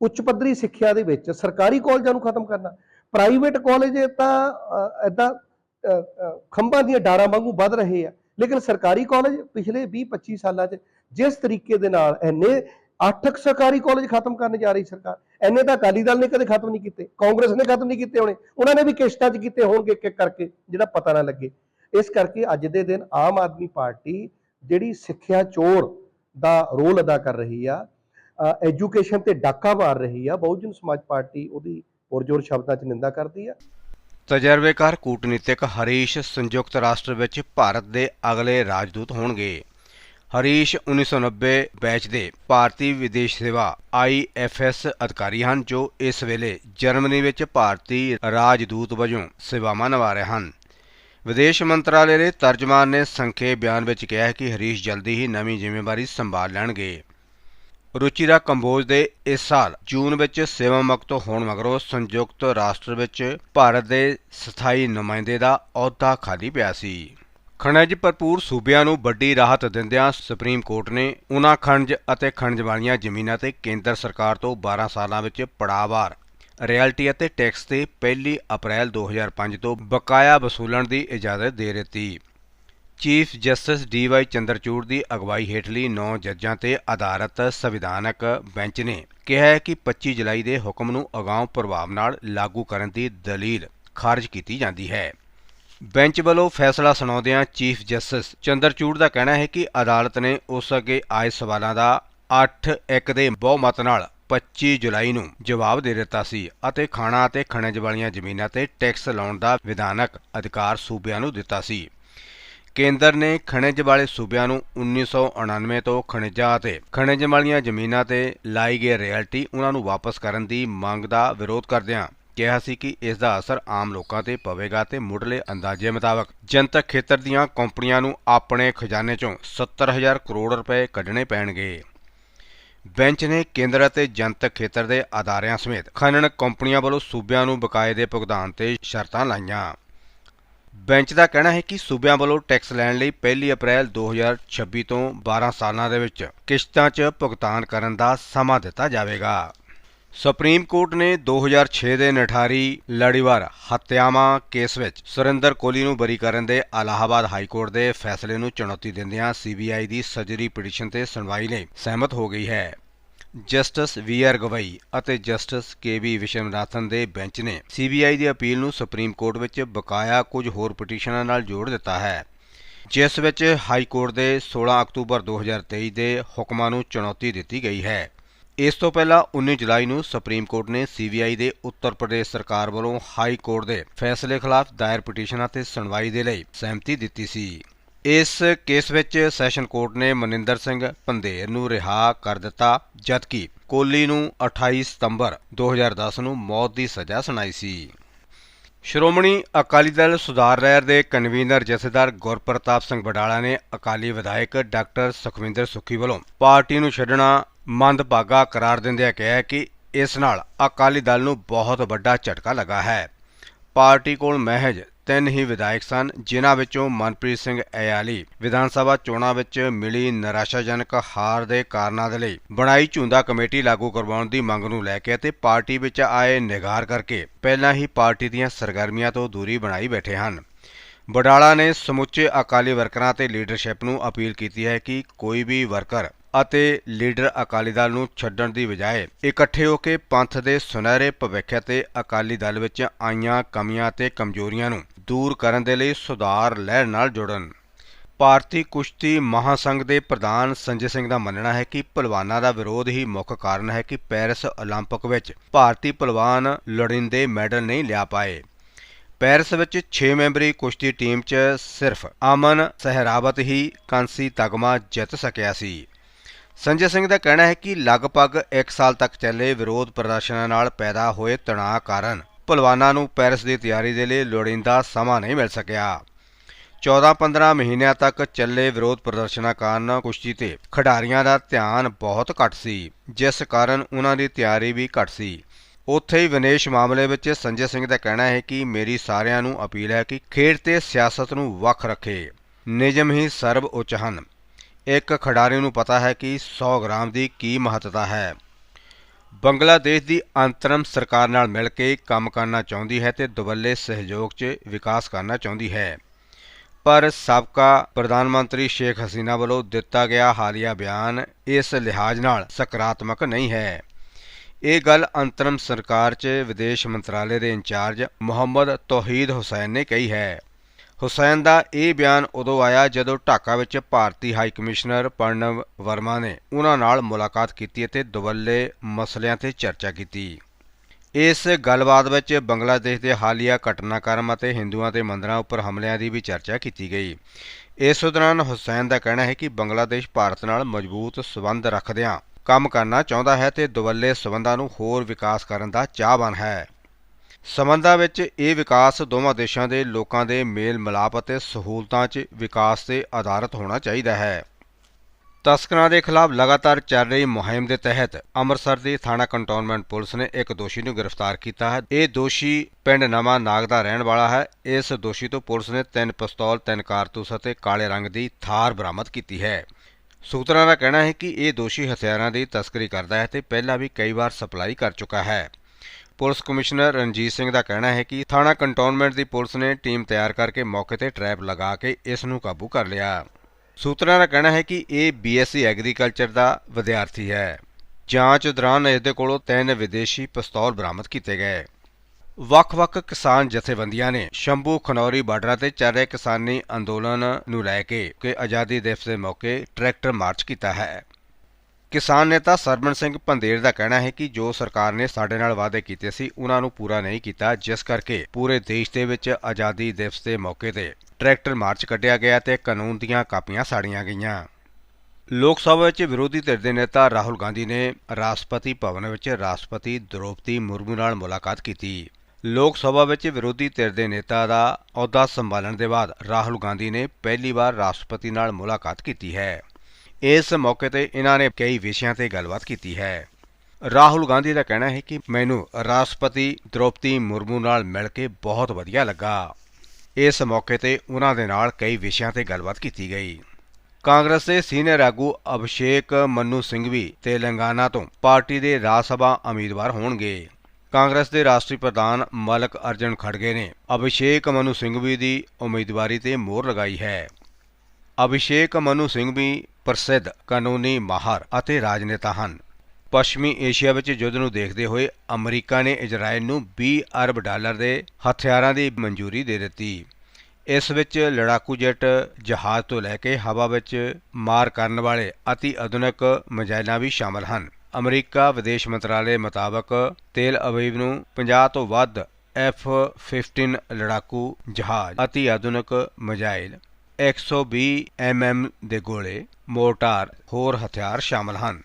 ਉੱਚ ਪੱਧਰੀ ਸਿੱਖਿਆ ਦੇ ਵਿੱਚ ਸਰਕਾਰੀ ਕਾਲਜਾਂ ਨੂੰ ਖਤਮ ਕਰਨਾ ਪ੍ਰਾਈਵੇਟ ਕਾਲਜ ਤਾਂ ਐਦਾਂ ਖੰਭਾਂ ਦੀਆਂ ਡਾਰਾਂ ਵਾਂਗੂ ਵੱਧ ਰਹੇ ਆ। ਲੇਕਿਨ ਸਰਕਾਰੀ ਕਾਲਜ ਪਿਛਲੇ 20-25 ਸਾਲਾਂ 'ਚ ਜਿਸ ਤਰੀਕੇ ਦੇ ਨਾਲ ਐਨੇ ਅੱਠ ਕੁ ਸਰਕਾਰੀ ਕਾਲਜ ਖਤਮ ਕਰਨ ਜਾ ਰਹੀ ਸਰਕਾਰ ਐਨੇ ਤਾਂ ਅਕਾਲੀ ਦਲ ਨੇ ਕਦੇ ਖਤਮ ਨਹੀਂ ਕੀਤੇ, ਕਾਂਗਰਸ ਨੇ ਖਤਮ ਨਹੀਂ ਕੀਤੇ ਹੋਣੇ, ਉਹਨਾਂ ਨੇ ਵੀ ਕਿਸ਼ਤਾਂ 'ਚ ਕੀਤੇ ਹੋਣਗੇ ਇੱਕ ਇੱਕ ਕਰਕੇ, ਜਿਹੜਾ ਪਤਾ ਨਾ ਲੱਗੇ। ਇਸ ਕਰਕੇ ਅੱਜ ਦੇ ਦਿਨ ਆਮ ਆਦਮੀ ਪਾਰਟੀ ਜਿਹੜੀ ਸਿੱਖਿਆ ਚੋਰ ਦਾ ਰੋਲ ਅਦਾ ਕਰ ਰਹੀ ਆ ਐਜੂਕੇਸ਼ਨ ਤੇ ਡਾਕਾ ਮਾਰ ਰਹੀ ਆ। ਬਹੁਜਨ ਸਮਾਜ ਪਾਰਟੀ ਉਹਦੀ ਪੁਰਜੋਰ ਸ਼ਬਦਾਂ 'ਚ ਨਿੰਦਾ ਕਰਦੀ ਆ। ਤਜਰਬੇਕਾਰ ਕੂਟਨੀਤਿਕ ਹਰੀਸ਼ ਸੰਯੁਕਤ ਰਾਸ਼ਟਰ ਵਿੱਚ ਭਾਰਤ ਦੇ ਅਗਲੇ ਰਾਜਦੂਤ ਹੋਣਗੇ। ਹਰੀਸ਼ 1990 ਬੈਚ ਦੇ ਭਾਰਤੀ ਵਿਦੇਸ਼ ਸੇਵਾ IFS ਅਧਿਕਾਰੀ ਹਨ, ਜੋ ਇਸ ਵੇਲੇ ਜਰਮਨੀ ਵਿੱਚ ਭਾਰਤੀ ਰਾਜਦੂਤ ਵਜੋਂ ਸੇਵਾਵਾਂ ਨਿਭਾ ਰਹੇ ਹਨ। ਵਿਦੇਸ਼ ਮੰਤਰਾਲੇ ਦੇ ਤਰਜਮਾਨ ਨੇ ਸੰਖੇ ਬਿਆਨ ਵਿੱਚ ਕਿਹਾ ਕਿ ਹਰੀਸ਼ ਜਲਦੀ ਹੀ ਨਵੀਂ ਜ਼ਿੰਮੇਵਾਰੀ ਸੰਭਾਲ ਲੈਣਗੇ। ਰੁਚੀਰਾ ਕੰਬੋਜ ਦੇ ਇਸ ਸਾਲ ਜੂਨ ਵਿੱਚ ਸੇਵਾ ਮੁਕਤ ਹੋਣ ਮਗਰੋਂ ਸੰਯੁਕਤ ਰਾਸ਼ਟਰ ਵਿੱਚ ਭਾਰਤ ਦੇ ਸਥਾਈ ਨੁਮਾਇੰਦੇ ਦਾ ਅਹੁਦਾ ਖਾਲੀ ਪਿਆ ਸੀ। ਖਣਿਜ ਭਰਪੂਰ ਸੂਬਿਆਂ ਨੂੰ ਵੱਡੀ ਰਾਹਤ ਦਿੰਦਿਆਂ ਸੁਪਰੀਮ ਕੋਰਟ ਨੇ ਉਨ੍ਹਾਂ ਖਣਿਜ ਅਤੇ ਖਣਿਜ ਵਾਲੀਆਂ ਜ਼ਮੀਨਾਂ ਤੇ ਕੇਂਦਰ ਸਰਕਾਰ ਤੋਂ 12 ਸਾਲਾਂ ਵਿੱਚ ਪੜਾਅਵਾਰ, ਰਿਐਲਟੀ ਅਤੇ ਟੈਕਸ ਤੇ 1 ਅਪ੍ਰੈਲ 2005 ਤੋਂ ਬਕਾਇਆ ਵਸੂਲਣ ਦੀ ਇਜਾਜ਼ਤ ਦੇ ਦਿੱਤੀ। Chief justice D Y Chandrachud ਦੀ ਅਗਵਾਈ ਹੇਠਲੀ 9 ਜੱਜਾਂ ਤੇ ਆਧਾਰਿਤ ਸੰਵਿਧਾਨਕ ਬੈਂਚ ਨੇ ਕਿਹਾ ਹੈ ਕਿ 25 ਜੁਲਾਈ ਦੇ ਹੁਕਮ ਨੂੰ ਅਗਾਉਂ ਪ੍ਰਭਾਵ ਨਾਲ ਲਾਗੂ ਕਰਨ ਦੀ ਦਲੀਲ ਖਾਰਜ ਕੀਤੀ ਜਾਂਦੀ ਹੈ। ਬੈਂਚ ਵੱਲੋਂ ਫੈਸਲਾ ਸੁਣਾਉਂਦਿਆਂ ਚੀਫ ਜਸਟਿਸ ਚੰਦਰਚੂੜ ਦਾ ਕਹਿਣਾ ਹੈ ਕਿ ਅਦਾਲਤ ਨੇ ਉਸ ਅੱਗੇ ਆਏ ਸਵਾਲਾਂ ਦਾ 8-1 ਦੇ ਬਹੁਮਤ ਨਾਲ 25 ਜੁਲਾਈ ਨੂੰ ਜਵਾਬ ਦੇ ਦਿੱਤਾ ਸੀ ਅਤੇ ਖਾਣਾ ਅਤੇ ਖਣਿਜ ਵਾਲੀਆਂ ਜ਼ਮੀਨਾਂ ਤੇ ਟੈਕਸ ਲਾਉਣ ਦਾ ਵਿਧਾਨਕ ਅਧਿਕਾਰ ਸੂਬਿਆਂ ਨੂੰ ਦਿੱਤਾ ਸੀ। ਕੇਂਦਰ ਨੇ ਖਣਿਜ ਵਾਲੇ ਸੂਬਿਆਂ ਨੂੰ 1999 ਤੋਂ ਖਣਿਜਾਂ ਅਤੇ ਖਣਿਜ ਵਾਲੀਆਂ ਜ਼ਮੀਨਾਂ ਤੇ ਲਾਈ ਗਈ ਰਾਇਲਟੀ ਉਹਨਾਂ ਨੂੰ ਵਾਪਸ ਕਰਨ ਦੀ ਮੰਗ ਦਾ ਵਿਰੋਧ ਕਰਦਿਆਂ ਕਿਹਾ ਸੀ ਕਿ ਇਸ ਦਾ ਅਸਰ ਆਮ ਲੋਕਾਂ ਤੇ ਪਵੇਗਾ ਤੇ ਮੁੱਢਲੇ ਅੰਦਾਜ਼ੇ ਮੁਤਾਬਕ ਜਨਤਕ ਖੇਤਰ ਦੀਆਂ ਕੰਪਨੀਆਂ ਨੂੰ ਆਪਣੇ ਖਜ਼ਾਨੇ ਚੋਂ 70000 ਕਰੋੜ ਰੁਪਏ ਕੱਢਣੇ ਪੈਣਗੇ। ਬੈਂਚ ਨੇ ਕੇਂਦਰ ਅਤੇ ਜਨਤਕ ਖੇਤਰ ਦੇ ਅਦਾਰਿਆਂ ਸਮੇਤ ਖਣਨ ਕੰਪਨੀਆਂ ਵੱਲੋਂ ਸੂਬਿਆਂ ਨੂੰ ਬਕਾਏ ਦੇ ਭੁਗਤਾਨ ਤੇ ਸ਼ਰਤਾਂ ਲਾਈਆਂ। ਬੈਂਚ ਦਾ ਕਹਿਣਾ ਹੈ ਕਿ ਸੂਬਿਆਂ ਵੱਲੋਂ ਟੈਕਸ ਲੈਣ ਲਈ 1 ਅਪ੍ਰੈਲ 2026 ਤੋਂ 12 ਸਾਲਾਂ ਦੇ ਵਿੱਚ ਕਿਸ਼ਤਾਂ 'ਚ ਭੁਗਤਾਨ ਕਰਨ ਦਾ ਸਮਾਂ ਦਿੱਤਾ ਜਾਵੇਗਾ। ਸੁਪਰੀਮ ਕੋਰਟ ਨੇ 2006 ਦੇ ਨਠਾਰੀ ਲੜੀਵਾਰ ਹੱਤਿਆਵਾਂ ਕੇਸ ਵਿੱਚ ਸੁਰਿੰਦਰ ਕੋਹਲੀ ਨੂੰ ਬਰੀ ਕਰਨ ਦੇ ਅਲਾਹਾਬਾਦ ਹਾਈ ਕੋਰਟ ਦੇ ਫੈਸਲੇ ਨੂੰ ਚੁਣੌਤੀ ਦਿੰਦਿਆਂ ਸੀਬੀਆਈ ਦੀ ਸਰਜਰੀ ਪਟੀਸ਼ਨ ਤੇ ਸੁਣਵਾਈ ਲਈ ਸਹਿਮਤ ਹੋ ਗਈ ਹੈ। ਜਸਟਿਸ ਵੀ ਆਰ ਗਵਾਈ ਅਤੇ ਜਸਟਿਸ ਕੇ ਵੀ ਵਿਸ਼ਵਨਾਥਨ ਦੇ ਬੈਂਚ ਨੇ ਸੀਬੀਆਈ ਦੀ ਅਪੀਲ ਨੂੰ ਸੁਪਰੀਮ ਕੋਰਟ ਵਿੱਚ ਬਕਾਇਆ ਕੁਝ ਹੋਰ ਪਟੀਸ਼ਨਾਂ ਨਾਲ ਜੋੜ ਦਿੱਤਾ ਹੈ, ਜਿਸ ਵਿੱਚ ਹਾਈ ਕੋਰਟ ਦੇ 16 ਅਕਤੂਬਰ 2023 ਦੇ ਹੁਕਮਾਂ ਨੂੰ ਚੁਣੌਤੀ ਦਿੱਤੀ ਗਈ ਹੈ। ਇਸ ਤੋਂ ਪਹਿਲਾਂ 19 ਜੁਲਾਈ ਨੂੰ ਸੁਪਰੀਮ ਕੋਰਟ ਨੇ ਸੀਬੀਆਈ ਦੇ ਉੱਤਰ ਪ੍ਰਦੇਸ਼ ਸਰਕਾਰ ਵੱਲੋਂ ਹਾਈ ਕੋਰਟ ਦੇ ਫੈਸਲੇ ਖਿਲਾਫ ਦਾਇਰ ਪਟੀਸ਼ਨਾਂ ਤੇ ਸੁਣਵਾਈ ਦੇ ਲਈ ਸਹਿਮਤੀ ਦਿੱਤੀ ਸੀ। ਇਸ ਕੇਸ ਵਿੱਚ ਸੈਸ਼ਨ ਕੋਰਟ ਨੇ ਮਨਿੰਦਰ ਸਿੰਘ ਪੰਧੇਰ ਨੂੰ ਰਿਹਾ ਕਰ ਦਿੱਤਾ ਜਦਕਿ ਕੋਹਲੀ ਨੂੰ 28 ਸਤੰਬਰ 2010 ਨੂੰ ਮੌਤ ਦੀ ਸਜ਼ਾ ਸੁਣਾਈ ਸੀ। ਸ਼੍ਰੋਮਣੀ ਅਕਾਲੀ ਦਲ ਸੁਧਾਰ ਲਹਿਰ ਦੇ ਕਨਵੀਨਰ ਜਥੇਦਾਰ ਗੁਰਪ੍ਰਤਾਪ ਸਿੰਘ ਬਡਾਲਾ ਨੇ ਅਕਾਲੀ ਵਿਧਾਇਕ ਡਾਕਟਰ ਸੁਖਵਿੰਦਰ ਸੁੱਖੀ ਵੱਲੋਂ ਪਾਰਟੀ ਨੂੰ ਛੱਡਣਾ ਮੰਦਭਾਗਾ ਕਰਾਰ ਦਿੰਦਿਆਂ ਕਿਹਾ ਕਿ ਇਸ ਨਾਲ ਅਕਾਲੀ ਦਲ ਨੂੰ ਬਹੁਤ ਵੱਡਾ ਝਟਕਾ ਲੱਗਾ ਹੈ। ਪਾਰਟੀ ਕੋਲ ਮਹਿਜ ਤਿੰਨ ਹੀ ਵਿਧਾਇਕ ਸਨ, ਜਿਨ੍ਹਾਂ ਵਿੱਚੋਂ ਮਨਪ੍ਰੀਤ ਸਿੰਘ ਐਆਲੀ ਵਿਧਾਨ ਸਭਾ ਚੋਣਾਂ ਵਿੱਚ ਮਿਲੀ ਨਿਰਾਸ਼ਾਜਨਕ ਹਾਰ ਦੇ ਕਾਰਨਾਂ ਦੇ ਲਈ ਬਣਾਈ ਝੁੰਦਾ ਕਮੇਟੀ ਲਾਗੂ ਕਰਵਾਉਣ ਦੀ ਮੰਗ ਨੂੰ ਲੈ ਕੇ ਅਤੇ ਪਾਰਟੀ ਵਿੱਚ ਆਏ ਨਿਗਾਰ ਕਰਕੇ ਪਹਿਲਾਂ ਹੀ ਪਾਰਟੀ ਦੀਆਂ ਸਰਗਰਮੀਆਂ ਤੋਂ ਦੂਰੀ ਬਣਾਈ ਬੈਠੇ ਹਨ। ਬਡਾਲਾ ਨੇ ਸਮੁੱਚੇ ਅਕਾਲੀ ਵਰਕਰਾਂ ਤੇ ਲੀਡਰਸ਼ਿਪ ਨੂੰ ਅਪੀਲ ਕੀਤੀ ਹੈ ਕਿ ਕੋਈ ਵੀ ਵਰਕਰ ਅਤੇ ਲੀਡਰ ਅਕਾਲੀ ਦਲ ਨੂੰ ਛੱਡਣ ਦੀ ਬਜਾਏ ਇਕੱਠੇ ਹੋ ਕੇ ਪੰਥ ਦੇ ਸੁਨਹਿਰੇ ਭਵਿੱਖ 'ਤੇ ਅਕਾਲੀ ਦਲ ਵਿੱਚ ਆਈਆਂ ਕਮੀਆਂ ਤੇ ਕਮਜ਼ੋਰੀਆਂ ਨੂੰ ਦੂਰ ਕਰਨ ਦੇ ਲਈ ਸੁਧਾਰ ਲਹਿਰ ਨਾਲ ਜੁੜਨ ਭਾਰਤੀ ਕੁਸ਼ਤੀ ਮਹਾਸੰਘ ਦੇ ਪ੍ਰਧਾਨ ਸੰਜੇ ਸਿੰਘ ਦਾ ਮੰਨਣਾ ਹੈ ਕਿ ਪਹਿਲਵਾਨਾਂ ਦਾ ਵਿਰੋਧ ਹੀ ਮੁੱਖ ਕਾਰਨ ਹੈ ਕਿ ਪੈਰਿਸ 올림픽 ਵਿੱਚ ਭਾਰਤੀ ਪਹਿਲਵਾਨ ਲੋੜੀਂਦੇ ਮੈਡਲ ਨਹੀਂ ਲਿਆ ਪਾਏ ਪੈਰਿਸ ਵਿੱਚ 6 ਮੈਂਬਰੀ ਕੁਸ਼ਤੀ ਟੀਮ 'ਚ ਸਿਰਫ ਅਮਨ ਸਹਿਰਾਵਤ ਹੀ ਕਾਂਸੀ ਤਗਮਾ ਜਿੱਤ ਸਕਿਆ ਸੀ ਸੰਜੇ ਸਿੰਘ ਦਾ ਕਹਿਣਾ ਹੈ ਕਿ ਲਗਭਗ 1 ਸਾਲ ਤੱਕ ਚੱਲੇ ਵਿਰੋਧ ਪ੍ਰਦਰਸ਼ਨਾਂ ਨਾਲ ਪੈਦਾ ਹੋਏ ਤਣਾਅ ਕਾਰਨ ਭਲਵਾਨਾਂ ਨੂੰ ਪੈਰਿਸ ਦੀ ਤਿਆਰੀ ਦੇ ਲਈ ਲੋੜੀਂਦਾ ਸਮਾਂ ਨਹੀਂ ਮਿਲ ਸਕਿਆ। 14-15 ਮਹੀਨਿਆਂ ਤੱਕ ਚੱਲੇ ਵਿਰੋਧ ਪ੍ਰਦਰਸ਼ਨਾਂ ਕਾਰਨ ਕੁਸ਼ਤੀ ਤੇ ਖਿਡਾਰੀਆਂ ਦਾ ਧਿਆਨ ਬਹੁਤ ਘੱਟ ਸੀ, ਜਿਸ ਕਾਰਨ ਉਹਨਾਂ ਦੀ ਤਿਆਰੀ ਵੀ ਘੱਟ ਸੀ। ਉੱਥੇ ਹੀ ਵਿਨੇਸ਼ ਮਾਮਲੇ ਵਿੱਚ ਸੰਜੇ ਸਿੰਘ ਦਾ ਕਹਿਣਾ ਹੈ ਕਿ ਮੇਰੀ ਸਾਰਿਆਂ ਨੂੰ ਅਪੀਲ ਹੈ ਕਿ ਖੇਡ ਤੇ ਸਿਆਸਤ ਨੂੰ ਵੱਖ ਰੱਖੇ। ਨਿਯਮ ਹੀ ਸਰਬ ਉੱਚ ਹਨ। ਇੱਕ ਖਿਡਾਰੀ ਨੂੰ ਪਤਾ ਹੈ ਕਿ 100 ਗ੍ਰਾਮ ਦੀ ਕੀ ਮਹੱਤਤਾ ਹੈ। ਬੰਗਲਾਦੇਸ਼ ਦੀ ਅੰਤਰਮ ਸਰਕਾਰ ਨਾਲ ਮਿਲ ਕੇ ਕੰਮ ਕਰਨਾ ਚਾਹੁੰਦੀ ਹੈ ਤੇ ਦੁਵੱਲੇ ਸਹਿਯੋਗ 'ਚ ਵਿਕਾਸ ਕਰਨਾ ਚਾਹੁੰਦੀ ਹੈ। ਪਰ ਸਾਬਕਾ ਪ੍ਰਧਾਨ ਮੰਤਰੀ ਸ਼ੇਖ ਹਸੀਨਾ ਵੱਲੋਂ ਦਿੱਤਾ ਗਿਆ ਹਾਲੀਆ ਬਿਆਨ ਇਸ ਲਿਹਾਜ਼ ਨਾਲ ਸਕਾਰਾਤਮਕ ਨਹੀਂ ਹੈ। ਇਹ ਗੱਲ ਅੰਤਰਮ ਸਰਕਾਰ 'ਚ ਵਿਦੇਸ਼ ਮੰਤਰਾਲੇ ਦੇ ਇੰਚਾਰਜ ਮੁਹੰਮਦ ਤੌਹੀਦ ਹੁਸੈਨ ਨੇ ਕਹੀ ਹੈ। ਹੁਸੈਨ ਦਾ ਇਹ ਬਿਆਨ ਉਦੋਂ ਆਇਆ ਜਦੋਂ ਢਾਕਾ ਵਿੱਚ ਭਾਰਤੀ ਹਾਈ ਕਮਿਸ਼ਨਰ ਪਰਨਵ ਵਰਮਾ ਨੇ ਉਹਨਾਂ ਨਾਲ ਮੁਲਾਕਾਤ ਕੀਤੀ ਅਤੇ ਦੁਵੱਲੇ ਮਸਲਿਆਂ ਤੇ ਚਰਚਾ ਕੀਤੀ। ਇਸ ਗੱਲਬਾਤ ਵਿੱਚ ਬੰਗਲਾਦੇਸ਼ ਦੇ ਹਾਲੀਆ ਘਟਨਾਕ੍ਰਮ ਅਤੇ ਹਿੰਦੂਆਂ ਤੇ ਮੰਦਰਾਂ ਉੱਪਰ ਹਮਲਿਆਂ ਦੀ ਵੀ ਚਰਚਾ ਕੀਤੀ ਗਈ। ਇਸ ਦੌਰਾਨ ਹੁਸੈਨ ਦਾ ਕਹਿਣਾ ਹੈ ਕਿ ਬੰਗਲਾਦੇਸ਼ ਭਾਰਤ ਨਾਲ ਮਜ਼ਬੂਤ ਸਬੰਧ ਰੱਖਦਿਆਂ ਕੰਮ ਕਰਨਾ ਚਾਹੁੰਦਾ ਹੈ ਤੇ ਦੁਵੱਲੇ ਸਬੰਧਾਂ ਨੂੰ ਹੋਰ ਵਿਕਾਸ ਕਰਨ ਦਾ ਚਾਹਵਾਨ ਹੈ। ਸਬੰਧਾਂ ਵਿੱਚ ਇਹ ਵਿਕਾਸ ਦੋਵਾਂ ਦੇਸ਼ਾਂ ਦੇ ਲੋਕਾਂ ਦੇ ਮੇਲ ਮਿਲਾਪ ਅਤੇ ਸਹੂਲਤਾਂ 'ਚ ਵਿਕਾਸ ਤੇ ਆਧਾਰਿਤ ਹੋਣਾ ਚਾਹੀਦਾ ਹੈ। ਤਸਕਰਾਂ ਦੇ ਖਿਲਾਫ ਲਗਾਤਾਰ ਚੱਲ ਰਹੀ ਮੁਹਿੰਮ ਦੇ ਤਹਿਤ ਅੰਮ੍ਰਿਤਸਰ ਦੀ ਥਾਣਾ ਕੰਟੋਨਮੈਂਟ ਪੁਲਿਸ ਨੇ ਇੱਕ ਦੋਸ਼ੀ ਨੂੰ ਗ੍ਰਿਫਤਾਰ ਕੀਤਾ ਹੈ। ਇਹ ਦੋਸ਼ੀ ਪਿੰਡ ਨਵਾਂ ਨਾਗ ਦਾ ਰਹਿਣ ਵਾਲਾ ਹੈ। ਇਸ ਦੋਸ਼ੀ ਤੋਂ ਪੁਲਿਸ ਨੇ ਤਿੰਨ ਪਿਸਤੌਲ, ਤਿੰਨ ਕਾਰਤੂਸ ਅਤੇ ਕਾਲੇ ਰੰਗ ਦੀ ਥਾਰ ਬਰਾਮਦ ਕੀਤੀ ਹੈ। ਸੂਤਰਾਂ ਦਾ ਕਹਿਣਾ ਹੈ ਕਿ ਇਹ ਦੋਸ਼ੀ ਹਥਿਆਰਾਂ ਦੀ ਤਸਕਰੀ ਕਰਦਾ ਹੈ ਤੇ ਪਹਿਲਾਂ ਵੀ ਕਈ ਵਾਰ ਸਪਲਾਈ ਕਰ ਚੁੱਕਾ ਹੈ। ਪੁਲਿਸ ਕਮਿਸ਼ਨਰ ਰਣਜੀਤ ਸਿੰਘ ਦਾ ਕਹਿਣਾ ਹੈ ਕਿ ਥਾਣਾ ਕੰਟੋਨਮੈਂਟ ਦੀ ਪੁਲਿਸ ਨੇ ਟੀਮ ਤਿਆਰ ਕਰਕੇ ਮੌਕੇ ਤੇ ਟਰੈਪ ਲਗਾ ਕੇ ਇਸ ਨੂੰ ਕਾਬੂ ਕਰ ਲਿਆ। ਸੂਤਰਾਂ ਦਾ ਕਹਿਣਾ ਹੈ ਕਿ ਇਹ ਬੀਐਸਸੀ ਐਗਰੀਕਲਚਰ ਦਾ ਵਿਦਿਆਰਥੀ ਹੈ। ਜਾਂਚ ਦੌਰਾਨ ਇਸ ਦੇ ਕੋਲੋਂ ਤਿੰਨ ਵਿਦੇਸ਼ੀ ਪਿਸਤੌਲ ਬਰਾਮਦ ਕੀਤੇ ਗਏ। ਵੱਖ-ਵੱਖ ਕਿਸਾਨ ਜਥੇਬੰਦੀਆਂ ਨੇ ਸ਼ੰਭੂ ਖਨੌਰੀ ਬਾਰਡਰਾਂ ਤੇ ਚੱਲ ਰਹੇ ਕਿਸਾਨੀ ਅੰਦੋਲਨ ਨੂੰ ਲੈ ਕੇ ਕਿ ਆਜ਼ਾਦੀ ਦਿਵਸ ਦੇ ਮੌਕੇ ਟਰੈਕਟਰ ਮਾਰਚ ਕੀਤਾ ਹੈ। ਕਿਸਾਨ ਨੇਤਾ ਸਰਬਨ ਸਿੰਘ ਪੰਦੇਰ ਦਾ ਕਹਿਣਾ ਹੈ ਕਿ ਜੋ ਸਰਕਾਰ ਨੇ ਸਾਡੇ ਨਾਲ ਵਾਅਦੇ ਕੀਤੇ ਸੀ, ਉਹਨਾਂ ਨੂੰ ਪੂਰਾ ਨਹੀਂ ਕੀਤਾ, ਜਿਸ ਕਰਕੇ ਪੂਰੇ ਦੇਸ਼ ਦੇ ਵਿੱਚ ਆਜ਼ਾਦੀ ਦਿਵਸ ਦੇ ਮੌਕੇ ਤੇ ਟਰੈਕਟਰ ਮਾਰਚ ਕੱਢਿਆ ਗਿਆ ਤੇ ਕਾਨੂੰਨ ਦੀਆਂ ਕਾਪੀਆਂ ਸਾੜੀਆਂ ਗਈਆਂ। ਲੋਕ ਸਭਾ ਵਿੱਚ ਵਿਰੋਧੀ ਧਿਰ ਦੇ ਨੇਤਾ ਰਾਹੁਲ ਗਾਂਧੀ ਨੇ ਰਾਸ਼ਟਰਪਤੀ ਭਵਨ ਵਿੱਚ ਰਾਸ਼ਟਰਪਤੀ ਦ੍ਰੋਪਦੀ ਮੁਰਮੂ ਨਾਲ ਮੁਲਾਕਾਤ ਕੀਤੀ। ਲੋਕ ਸਭਾ ਵਿੱਚ ਵਿਰੋਧੀ ਧਿਰ ਦੇ ਨੇਤਾ ਦਾ ਅਹੁਦਾ ਸੰਭਾਲਣ ਦੇ ਬਾਅਦ ਰਾਹੁਲ ਗਾਂਧੀ ਨੇ ਪਹਿਲੀ ਵਾਰ ਰਾਸ਼ਟਰਪਤੀ ਨਾਲ ਮੁਲਾਕਾਤ ਕੀਤੀ ਹੈ। ਇਸ ਮੌਕੇ ਤੇ ਇਹਨਾਂ ਨੇ ਕਈ ਵਿਸ਼ਿਆਂ ਤੇ ਗੱਲਬਾਤ ਕੀਤੀ ਹੈ। ਰਾਹੁਲ ਗਾਂਧੀ ਦਾ ਕਹਿਣਾ ਹੈ ਕਿ ਮੈਨੂੰ ਰਾਸ਼ਟਰਪਤੀ ਦ੍ਰੋਪਦੀ ਮੁਰਮੂ ਨਾਲ ਮਿਲ ਕੇ ਬਹੁਤ ਵਧੀਆ ਲੱਗਾ। ਇਸ ਮੌਕੇ ਤੇ ਉਹਨਾਂ ਦੇ ਨਾਲ ਕਈ ਵਿਸ਼ਿਆਂ ਤੇ ਗੱਲਬਾਤ ਕੀਤੀ ਗਈ। ਕਾਂਗਰਸ ਦੇ ਸੀਨੀਅਰ ਆਗੂ ਅਭਿਸ਼ੇਕ ਮੰਨੂ ਸਿੰਘ ਵੀ ਤੇਲੰਗਾਨਾ ਤੋਂ ਪਾਰਟੀ ਦੇ ਰਾਜ ਸਭਾ ਉਮੀਦਵਾਰ ਹੋਣਗੇ। ਕਾਂਗਰਸ ਦੇ ਰਾਸ਼ਟਰੀ ਪ੍ਰਧਾਨ ਮਲਕ ਅਰਜਨ ਖੜਗੇ ਨੇ ਅਭਿਸ਼ੇਕ ਮਨੂ ਸਿੰਘ ਵੀ ਦੀ ਉਮੀਦਵਾਰੀ ਤੇ ਮੋਹਰ ਲਗਾਈ ਹੈ। ਅਭਿਸ਼ੇਕ ਮਨੂ ਸਿੰਘ ਵੀ ਪ੍ਰਸਿੱਧ ਕਾਨੂੰਨੀ ਮਾਹਰ ਅਤੇ ਰਾਜਨੇਤਾ ਹਨ। ਪੱਛਮੀ ਏਸ਼ੀਆ ਵਿੱਚ ਯੁੱਧ ਨੂੰ ਦੇਖਦੇ ਹੋਏ ਅਮਰੀਕਾ ਨੇ ਇਜ਼ਰਾਈਲ ਨੂੰ 20 ਅਰਬ ਡਾਲਰ ਦੇ ਹਥਿਆਰਾਂ ਦੀ ਮਨਜ਼ੂਰੀ ਦੇ ਦਿੱਤੀ। ਇਸ ਵਿੱਚ ਲੜਾਕੂ ਜੈਟ ਜਹਾਜ਼ ਤੋਂ ਲੈ ਕੇ ਹਵਾ ਵਿੱਚ ਮਾਰ ਕਰਨ ਵਾਲੇ ਅਤੀ ਆਧੁਨਿਕ ਮਜ਼ਾਇਲਾਂ ਵੀ ਸ਼ਾਮਲ ਹਨ। ਅਮਰੀਕਾ ਵਿਦੇਸ਼ ਮੰਤਰਾਲੇ ਮੁਤਾਬਕ ਤੇਲ ਅਵੀਵ ਨੂੰ 50 ਤੋਂ ਵੱਧ F-15 ਲੜਾਕੂ ਜਹਾਜ਼ ਅਤੀ ਆਧੁਨਿਕ ਮਜ਼ਾਇਲ 120 mm ਦੇ ਗੋਲੇ, ਮੋਰਟਾਰ, ਹੋਰ ਹਥਿਆਰ ਸ਼ਾਮਲ ਹਨ।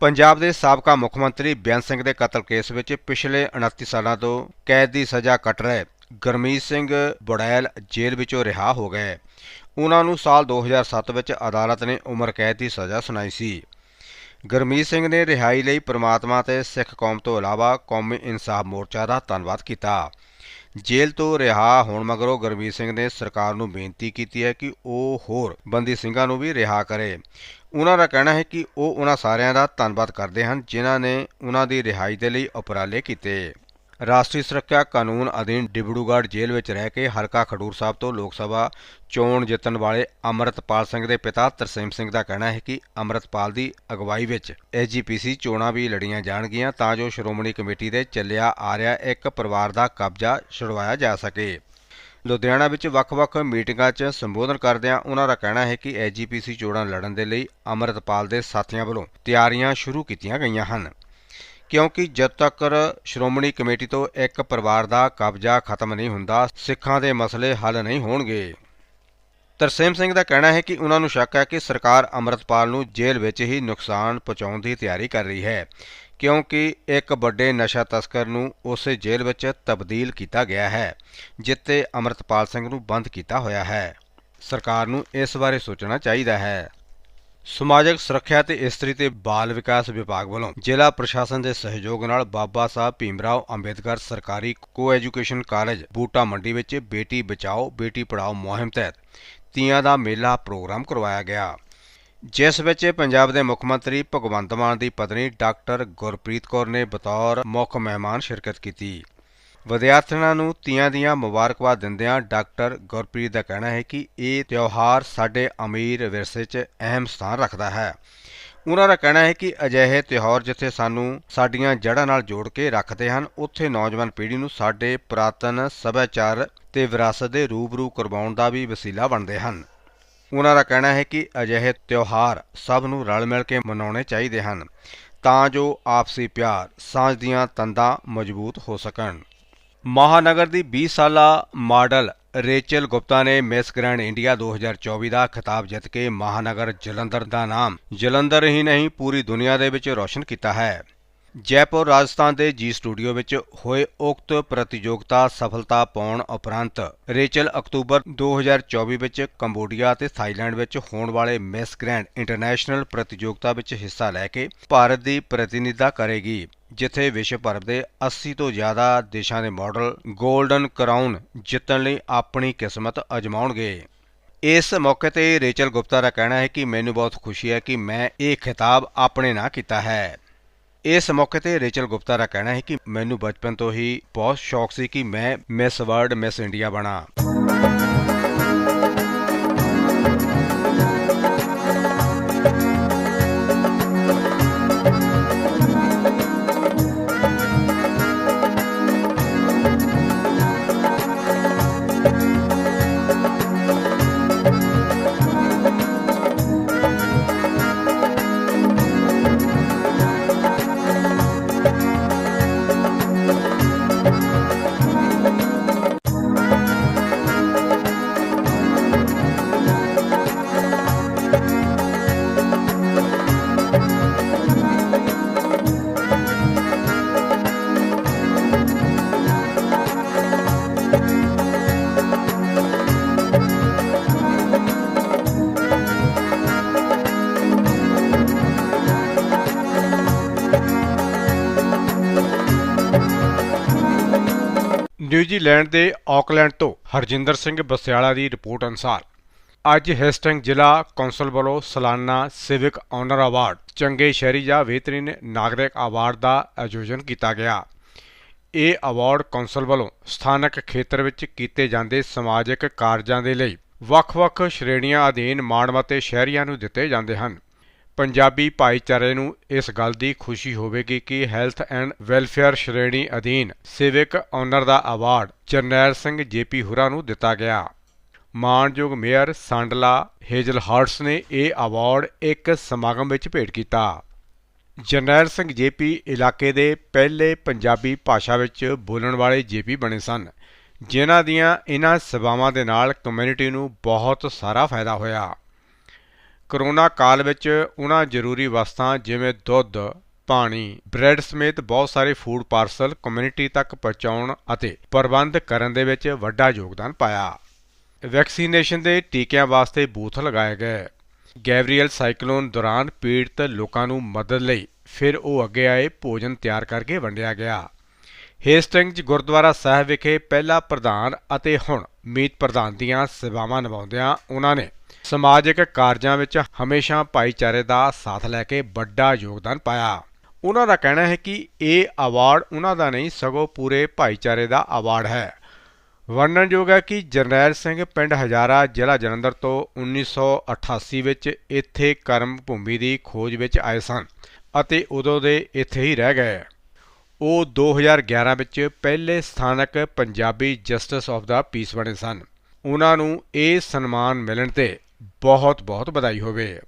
ਪੰਜਾਬ ਦੇ ਸਾਬਕਾ ਮੁੱਖ ਮੰਤਰੀ ਬੇਅੰਤ ਸਿੰਘ ਦੇ ਕਤਲ ਕੇਸ ਵਿੱਚ ਪਿਛਲੇ 29 ਸਾਲਾਂ ਤੋਂ ਕੈਦ ਦੀ ਸਜ਼ਾ ਕੱਟ ਰਹੇ ਗਰਮੀਤ ਸਿੰਘ ਬੜੈਲ ਜੇਲ੍ਹ ਵਿੱਚੋਂ ਰਿਹਾ ਹੋ ਗਏ। ਉਹਨਾਂ ਨੂੰ ਸਾਲ 2007 ਵਿੱਚ ਅਦਾਲਤ ਨੇ ਉਮਰ ਕੈਦ ਦੀ ਸਜ਼ਾ ਸੁਣਾਈ ਸੀ। ਗਰਮੀਤ ਸਿੰਘ ਨੇ ਰਿਹਾਈ ਲਈ ਪ੍ਰਮਾਤਮਾ ਤੇ ਸਿੱਖ ਕੌਮ ਤੋਂ ਇਲਾਵਾ ਕੌਮੀ ਇਨਸਾਫ ਮੋਰਚਾ ਦਾ ਧੰਨਵਾਦ ਕੀਤਾ। ਜੇਲ੍ਹ ਤੋਂ ਰਿਹਾ ਹੋਣ ਮਗਰੋਂ ਗੁਰਮੀਤ ਸਿੰਘ ਨੇ ਸਰਕਾਰ ਨੂੰ ਬੇਨਤੀ ਕੀਤੀ ਹੈ ਕਿ ਉਹ ਹੋਰ ਬੰਦੀ ਸਿੰਘਾਂ ਨੂੰ ਵੀ ਰਿਹਾ ਕਰੇ। ਉਹਨਾਂ ਦਾ ਕਹਿਣਾ ਹੈ ਕਿ ਉਹ ਉਹਨਾਂ ਸਾਰਿਆਂ ਦਾ ਧੰਨਵਾਦ ਕਰਦੇ ਹਨ ਜਿਨ੍ਹਾਂ ਨੇ ਉਹਨਾਂ ਦੀ ਰਿਹਾਈ ਦੇ ਲਈ ਉਪਰਾਲੇ ਕੀਤੇ। ਰਾਸ਼ਟਰੀ ਸੁਰੱਖਿਆ ਕਾਨੂੰਨ ਅਧੀਨ ਡਿਬੜੂਗੜ੍ਹ ਜੇਲ੍ਹ ਵਿੱਚ ਰਹਿ ਕੇ ਹਲਕਾ ਖਡੂਰ ਸਾਹਿਬ ਤੋਂ ਲੋਕ ਸਭਾ ਚੋਣ ਜਿੱਤਣ ਵਾਲੇ ਅਮਰਤਪਾਲ ਸਿੰਘ ਦੇ ਪਿਤਾ ਤਰਸੇਮ ਸਿੰਘ ਦਾ ਕਹਿਣਾ ਹੈ ਕਿ ਅਮਰਤਪਾਲ ਦੀ ਅਗਵਾਈ ਵਿੱਚ ਐਸਜੀਪੀਸੀ ਚੋਣਾਂ ਵੀ ਲੜੀਆਂ ਜਾਣਗੀਆਂ ਤਾਂ ਜੋ ਸ਼੍ਰੋਮਣੀ ਕਮੇਟੀ ਦੇ ਚੱਲਿਆ ਆ ਰਿਹਾ ਇੱਕ ਪਰਿਵਾਰ ਦਾ ਕਬਜ਼ਾ ਛੁਡਵਾਇਆ ਜਾ ਸਕੇ। ਲੁਧਿਆਣਾ ਵਿੱਚ ਵੱਖ-ਵੱਖ ਮੀਟਿੰਗਾਂ 'ਚ ਸੰਬੋਧਨ ਕਰਦਿਆਂ ਉਹਨਾਂ ਦਾ ਕਹਿਣਾ ਹੈ ਕਿ ਐਸਜੀਪੀਸੀ ਚੋਣਾਂ ਲੜਨ ਦੇ ਲਈ ਅਮਰਤਪਾਲ ਦੇ ਸਾਥੀਆਂ ਵੱਲੋਂ ਤਿਆਰੀਆਂ ਸ਼ੁਰੂ ਕੀਤੀਆਂ ਗਈਆਂ ਹਨ। ਕਿਉਂਕਿ ਜਦ ਤੱਕ ਸ਼੍ਰੋਮਣੀ ਕਮੇਟੀ ਤੋਂ ਇੱਕ ਪਰਿਵਾਰ ਦਾ ਕਬਜ਼ਾ ਖਤਮ ਨਹੀਂ ਹੁੰਦਾ, ਸਿੱਖਾਂ ਦੇ ਮਸਲੇ ਹੱਲ ਨਹੀਂ ਹੋਣਗੇ। ਤਰਸੇਮ ਸਿੰਘ ਦਾ ਕਹਿਣਾ ਹੈ ਕਿ ਉਹਨਾਂ ਨੂੰ ਸ਼ੱਕ ਹੈ ਕਿ ਸਰਕਾਰ ਅਮਰਤਪਾਲ ਨੂੰ ਜੇਲ੍ਹ ਵਿੱਚ ਹੀ ਨੁਕਸਾਨ ਪਹੁੰਚਾਉਣ ਦੀ ਤਿਆਰੀ ਕਰ ਰਹੀ ਹੈ, ਕਿਉਂਕਿ ਇੱਕ ਵੱਡੇ ਨਸ਼ਾ ਤਸਕਰ ਨੂੰ ਉਸੇ ਜੇਲ੍ਹ ਵਿੱਚ ਤਬਦੀਲ ਕੀਤਾ ਗਿਆ ਹੈ ਜਿੱਥੇ ਅਮਰਤਪਾਲ ਸਿੰਘ ਨੂੰ ਬੰਦ ਕੀਤਾ ਹੋਇਆ ਹੈ। ਸਰਕਾਰ ਨੂੰ ਇਸ ਬਾਰੇ ਸੋਚਣਾ ਚਾਹੀਦਾ ਹੈ। ਸਮਾਜਿਕ ਸੁਰੱਖਿਆ ਤੇ ਇਸਤਰੀ ਤੇ ਬਾਲ ਵਿਕਾਸ ਵਿਭਾਗ ਵੱਲੋਂ ਜ਼ਿਲ੍ਹਾ ਪ੍ਰਸ਼ਾਸਨ ਦੇ ਸਹਿਯੋਗ ਨਾਲ ਬਾਬਾ ਸਾਹਿਬ ਭੀਮਰਾਓ ਅੰਬੇਦਕਰ ਸਰਕਾਰੀ ਕੋ ਐਜੂਕੇਸ਼ਨ ਕਾਲਜ ਬੂਟਾ ਮੰਡੀ ਵਿੱਚ ਬੇਟੀ ਬਚਾਓ, ਬੇਟੀ ਪੜਾਓ ਮੁਹਿੰਮ ਤਹਿਤ ਤੀਆਂ ਦਾ ਮੇਲਾ ਪ੍ਰੋਗਰਾਮ ਕਰਵਾਇਆ ਗਿਆ। ਜਿਸ ਵਿੱਚ ਪੰਜਾਬ ਦੇ ਮੁੱਖ ਮੰਤਰੀ ਭਗਵੰਤ ਮਾਨ ਦੀ ਪਤਨੀ ਡਾਕਟਰ ਗੁਰਪ੍ਰੀਤ ਕੌਰ ਨੇ ਬਤੌਰ ਮੁੱਖ ਮਹਿਮਾਨ ਸ਼ਿਰਕਤ ਕੀਤੀ। ਵਿਦਿਆਰਥਣਾਂ ਨੂੰ ਤੀਆਂ ਦੀਆਂ ਮੁਬਾਰਕਬਾਦ ਦਿੰਦਿਆਂ ਡਾਕਟਰ ਗੁਰਪ੍ਰੀਤ ਦਾ ਕਹਿਣਾ ਹੈ ਕਿ ਇਹ ਤਿਉਹਾਰ ਸਾਡੇ ਅਮੀਰ ਵਿਰਸੇ 'ਚ ਅਹਿਮ ਸਥਾਨ ਰੱਖਦਾ ਹੈ। ਉਹਨਾਂ ਦਾ ਕਹਿਣਾ ਹੈ ਕਿ ਅਜਿਹੇ ਤਿਉਹਾਰ ਜਿੱਥੇ ਸਾਨੂੰ ਸਾਡੀਆਂ ਜੜ੍ਹਾਂ ਨਾਲ ਜੋੜ ਕੇ ਰੱਖਦੇ ਹਨ, ਉੱਥੇ ਨੌਜਵਾਨ ਪੀੜ੍ਹੀ ਨੂੰ ਸਾਡੇ ਪੁਰਾਤਨ ਸੱਭਿਆਚਾਰ ਤੇ ਵਿਰਾਸਤ ਦੇ ਰੂਬਰੂ ਕਰਵਾਉਣ ਦਾ ਵੀ ਵਸੀਲਾ ਬਣਦੇ ਹਨ। ਉਹਨਾਂ ਦਾ ਕਹਿਣਾ ਹੈ ਕਿ ਅਜਿਹੇ ਤਿਉਹਾਰ ਸਭ ਨੂੰ ਰਲ ਮਿਲ ਕੇ ਮਨਾਉਣੇ ਚਾਹੀਦੇ ਹਨ, ਤਾਂ ਜੋ ਆਪਸੀ ਪਿਆਰ, ਸਾਂਝ ਦੀਆਂ ਤੰਦਾਂ ਮਜ਼ਬੂਤ ਹੋ ਸਕਣ। ਮਹਾਨਗਰ ਦੀ 20 ਸਾਲਾ ਮਾਡਲ ਰੇਚਲ ਗੁਪਤਾ ਨੇ ਮਿਸ ਗ੍ਰੈਂਡ ਇੰਡੀਆ 2024 ਦਾ ਖਿਤਾਬ ਜਿੱਤ ਕੇ ਮਹਾਨਗਰ ਜਲੰਧਰ ਦਾ ਨਾਮ। ਜਲੰਧਰ ਹੀ ਨਹੀਂ, ਪੂਰੀ ਦੁਨੀਆ ਦੇ ਵਿੱਚ ਰੌਸ਼ਨ ਕੀਤਾ ਹੈ। ਜੈਪੁਰ, ਰਾਜਸਥਾਨ ਦੇ ਜੀ ਸਟੂਡੀਓ ਵਿੱਚ ਹੋਏ ਉਕਤ ਪ੍ਰਤੀਯੋਗਤਾ ਸਫਲਤਾ ਪਾਉਣ ਉਪਰੰਤ ਰੇਚਲ ਅਕਤੂਬਰ 2024 ਵਿੱਚ ਕੰਬੋਡੀਆ ਅਤੇ ਥਾਈਲੈਂਡ ਵਿੱਚ ਹੋਣ ਵਾਲੇ ਮਿਸ ਗ੍ਰੈਂਡ ਇੰਟਰਨੈਸ਼ਨਲ ਪ੍ਰਤੀਯੋਗਤਾ ਵਿੱਚ ਹਿੱਸਾ ਲੈ ਕੇ ਭਾਰਤ ਦੀ ਪ੍ਰਤੀਨਿਧਤਾ ਕਰੇਗੀ। ਜਿੱਥੇ ਵਿਸ਼ਵ ਭਰ ਦੇ 80 ਤੋਂ ਜ਼ਿਆਦਾ ਦੇਸ਼ਾਂ ਦੇ ਮਾਡਲ 골ਡਨ ਕਰਾਊਨ ਜਿੱਤਣ ਲਈ ਆਪਣੀ ਕਿਸਮਤ ਅਜਮਾਉਣਗੇ। ਇਸ ਮੌਕੇ ਤੇ ਰੇਚਲ ਗੁਪਤਾ ਦਾ ਕਹਿਣਾ ਹੈ ਕਿ ਮੈਨੂੰ ਬਹੁਤ ਖੁਸ਼ੀ ਹੈ ਕਿ ਮੈਂ ਇਹ ਖਿਤਾਬ ਆਪਣੇ ਨਾਂ ਕੀਤਾ ਹੈ। ਇਸ ਮੌਕੇ ਤੇ ਰੇਚਲ ਗੁਪਤਾ ਦਾ ਕਹਿਣਾ ਹੈ ਕਿ ਮੈਨੂੰ ਬਚਪਨ ਤੋਂ ਹੀ ਬਹੁਤ ਸ਼ੌਕ ਸੀ ਕਿ ਮੈਂ ਮਿਸ ਵਰਲਡ, ਮਿਸ ਇੰਡੀਆ ਬਣਾ। ਨਿਊਜ਼ੀਲੈਂਡ ਦੇ ਆਕਲੈਂਡ ਤੋਂ ਹਰਜਿੰਦਰ ਸਿੰਘ ਬਸਿਆਲਾ ਦੀ ਰਿਪੋਰਟ ਅਨੁਸਾਰ, ਅੱਜ ਹੈਸਟਿੰਗ ਜ਼ਿਲ੍ਹਾ ਕੌਂਸਲ ਵੱਲੋਂ ਸਾਲਾਨਾ ਸਿਵਿਕ ਆਨਰ ਅਵਾਰਡ, ਚੰਗੇ ਸ਼ਹਿਰੀ ਜਾਂ ਬਿਹਤਰੀਨ ਨਾਗਰਿਕ ਅਵਾਰਡ ਦਾ ਆਯੋਜਨ ਕੀਤਾ ਗਿਆ। ਇਹ ਅਵਾਰਡ ਕੌਂਸਲ ਵੱਲੋਂ ਸਥਾਨਕ ਖੇਤਰ ਵਿੱਚ ਕੀਤੇ ਜਾਂਦੇ ਸਮਾਜਿਕ ਕਾਰਜਾਂ ਦੇ ਲਈ ਵੱਖ-ਵੱਖ ਸ਼੍ਰੇਣੀਆਂ ਅਧੀਨ ਮਾਣਮੱਤੇ ਸ਼ਹਿਰੀਆਂ ਨੂੰ ਦਿੱਤੇ ਜਾਂਦੇ ਹਨ। ਪੰਜਾਬੀ ਭਾਈਚਾਰੇ ਨੂੰ ਇਸ ਗੱਲ ਦੀ ਖੁਸ਼ੀ ਹੋਵੇਗੀ ਕਿ ਹੈਲਥ ਐਂਡ ਵੈਲਫੇਅਰ ਸ਼੍ਰੇਣੀ ਅਧੀਨ ਸਿਵਿਕ ਆਨਰ ਦਾ ਅਵਾਰਡ ਜਰਨੈਲ ਸਿੰਘ ਜੇਪੀ ਹੁਰਾ ਨੂੰ ਦਿੱਤਾ ਗਿਆ। ਮਾਨਯੋਗ ਮੇਅਰ ਸਾਂਡਲਾ ਹੇਜਲ ਹਾਰਟਸ ਨੇ ਇਹ ਅਵਾਰਡ ਇੱਕ ਸਮਾਗਮ ਵਿੱਚ ਭੇਟ ਕੀਤਾ। ਜਰਨੈਲ ਸਿੰਘ ਜੇਪੀ ਇਲਾਕੇ ਦੇ ਪਹਿਲੇ ਪੰਜਾਬੀ ਭਾਸ਼ਾ ਵਿੱਚ ਬੋਲਣ ਵਾਲੇ ਜੇਪੀ ਬਣੇ ਸਨ, ਜਿਨ੍ਹਾਂ ਦੀਆਂ ਇਹਨਾਂ ਸੇਵਾਵਾਂ ਦੇ ਨਾਲ ਕਮਿਊਨਿਟੀ ਨੂੰ ਬਹੁਤ ਸਾਰਾ ਫਾਇਦਾ ਹੋਇਆ। ਕਰੋਨਾ ਕਾਲ ਵਿੱਚ ਉਹਨਾਂ ਜ਼ਰੂਰੀ ਵਸਤਾਂ ਜਿਵੇਂ ਦੁੱਧ, ਪਾਣੀ, ਬ੍ਰੈਡ ਸਮੇਤ ਬਹੁਤ ਸਾਰੇ ਫੂਡ ਪਾਰਸਲ ਕਮਿਊਨਿਟੀ ਤੱਕ ਪਹੁੰਚਾਉਣ ਅਤੇ ਪ੍ਰਬੰਧ ਕਰਨ ਦੇ ਵਿੱਚ ਵੱਡਾ ਯੋਗਦਾਨ ਪਾਇਆ। ਵੈਕਸੀਨੇਸ਼ਨ ਦੇ ਟੀਕਿਆਂ ਵਾਸਤੇ ਬੂਥ ਲਗਾਏ ਗਏ। ਗੈਬਰੀਅਲ ਸਾਈਕਲੋਨ ਦੌਰਾਨ ਪੀੜਤ ਲੋਕਾਂ ਨੂੰ ਮਦਦ ਲਈ ਫਿਰ ਉਹ ਅੱਗੇ ਆਏ ਭੋਜਨ ਤਿਆਰ ਕਰਕੇ ਵੰਡਿਆ ਗਿਆ। ਹੇਸਟਿੰਗਜ਼ ਗੁਰਦੁਆਰਾ ਸਾਹਿਬ ਵਿਖੇ ਪਹਿਲਾ ਪ੍ਰਧਾਨ ਅਤੇ ਹੁਣ ਮੀਤ ਪ੍ਰਧਾਨ ਦੀਆਂ ਸੇਵਾਵਾਂ ਨਿਭਾਉਂਦਿਆਂ ਉਹਨਾਂ ਨੇ ਸਮਾਜਿਕ ਕਾਰਜਾਂ ਵਿੱਚ ਹਮੇਸ਼ਾ ਭਾਈਚਾਰੇ ਦਾ ਸਾਥ ਲੈ ਕੇ ਵੱਡਾ ਯੋਗਦਾਨ ਪਾਇਆ। ਉਹਨਾਂ ਦਾ ਕਹਿਣਾ ਹੈ ਕਿ ਇਹ ਅਵਾਰਡ ਉਹਨਾਂ ਦਾ ਨਹੀਂ, ਸਗੋਂ ਪੂਰੇ ਭਾਈਚਾਰੇ ਦਾ ਅਵਾਰਡ ਹੈ। ਵਰਣਨਯੋਗ ਹੈ ਕਿ ਜਰਨੈਲ ਸਿੰਘ ਪਿੰਡ ਹਜ਼ਾਰਾ ਜ਼ਿਲ੍ਹਾ ਜਲੰਧਰ ਤੋਂ 1988 ਵਿੱਚ ਇੱਥੇ ਕਰਮ ਭੂਮੀ ਦੀ ਖੋਜ ਵਿੱਚ ਆਏ ਸਨ ਅਤੇ ਉਦੋਂ ਦੇ ਇੱਥੇ ਹੀ ਰਹਿ ਗਏ। ਉਹ 2011 ਵਿੱਚ ਪਹਿਲੇ ਸਥਾਨਕ ਪੰਜਾਬੀ ਜਸਟਿਸ ਆਫ ਦਾ ਪੀਸ ਬਣੇ ਸਨ। ਉਹਨਾਂ ਨੂੰ ਇਹ ਸਨਮਾਨ ਮਿਲਣ ਤੇ ਬਹੁਤ ਬਹੁਤ ਵਧਾਈ ਹੋਵੇ।